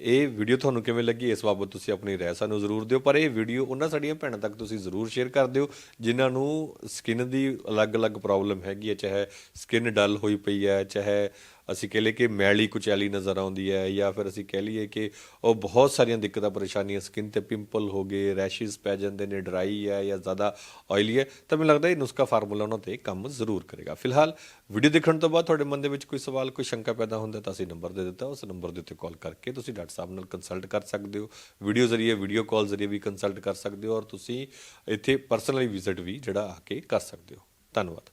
ਇਹ ਵੀਡੀਓ ਤੁਹਾਨੂੰ ਕਿਵੇਂ ਲੱਗੀ, ਇਸ ਬਾਬਤ ਤੁਸੀਂ ਆਪਣੀ ਰਾਏ ਸਾਨੂੰ ਜ਼ਰੂਰ ਦਿਓ, ਪਰ ਇਹ ਵੀਡੀਓ ਉਹਨਾਂ ਸਾਡੀਆਂ ਭੈਣਾਂ ਤੱਕ ਤੁਸੀਂ ਜ਼ਰੂਰ ਸ਼ੇਅਰ ਕਰ ਦਿਓ, ਜਿਨ੍ਹਾਂ ਨੂੰ ਸਕਿਨ ਦੀ ਅਲੱਗ-ਅਲੱਗ ਪ੍ਰੋਬਲਮ ਹੈਗੀ ਹੈ, ਚਾਹੇ ਸਕਿਨ ਡਲ ਹੋਈ ਪਈ ਹੈ, ਚਾਹੇ ਅਸੀਂ ਕਹ ਲਈਏ ਕਿ ਮੈਲੀ ਕੁਚੈਲੀ ਨਜ਼ਰ ਆਉਂਦੀ ਹੈ ਜਾਂ ਫਿਰ ਅਸੀਂ ਕਹਿ ਲਈਏ ਕਿ ਉਹ ਬਹੁਤ ਸਾਰੀਆਂ ਦਿੱਕਤਾਂ, ਪਰੇਸ਼ਾਨੀਆਂ ਸਕਿਨ ਤੇ ਪਿੰਪਲ ਹੋ ਗਏ ਰੈਸ਼ਸ ਪੈ ਜਾਂਦੇ ਨੇ ਡਰਾਈ ਹੈ ਜਾਂ ਜ਼ਿਆਦਾ ਆਇਲੀ ਹੈ, ਤਾਂ ਮੈਨੂੰ ਲੱਗਦਾ ਇਹ ਨੁਸਖਾ ਫਾਰਮੂਲਾ ਉਹਨਾਂ ਤੇ ਕੰਮ ਜ਼ਰੂਰ ਕਰੇਗਾ। ਫਿਲਹਾਲ ਵੀਡੀਓ ਦੇਖਣ ਤੋਂ ਬਾਅਦ ਤੁਹਾਡੇ ਮਨ ਦੇ ਵਿੱਚ ਕੋਈ ਸਵਾਲ, ਕੋਈ ਸ਼ੰਕਾ ਪੈਦਾ ਹੁੰਦਾ ਤਾਂ ਅਸੀਂ ਨੰਬਰ ਦੇ ਦਿੱਤਾ, ਉਸ ਨੰਬਰ ਦੇ ਉੱਤੇ ਕਾਲ ਕਰਕੇ ਤੁਸੀਂ ਡਾਕਟਰ ਸਾਹਿਬ ਨਾਲ ਕੰਸਲਟ ਕਰ ਸਕਦੇ ਹੋ। ਵੀਡੀਓ ਜ਼ਰੀਏ ਵੀਡੀਓ ਕਾਲ ਜ਼ਰੀਏ ਵੀ ਕੰਸਲਟ ਕਰ ਸਕਦੇ ਹੋ ਔਰ ਤੁਸੀਂ ਇੱਥੇ ਪਰਸਨਲੀ ਵਿਜ਼ਿਟ ਵੀ ਜਿਹੜਾ ਆ ਕੇ ਕਰ ਸਕਦੇ ਹੋ। ਧੰਨਵਾਦ।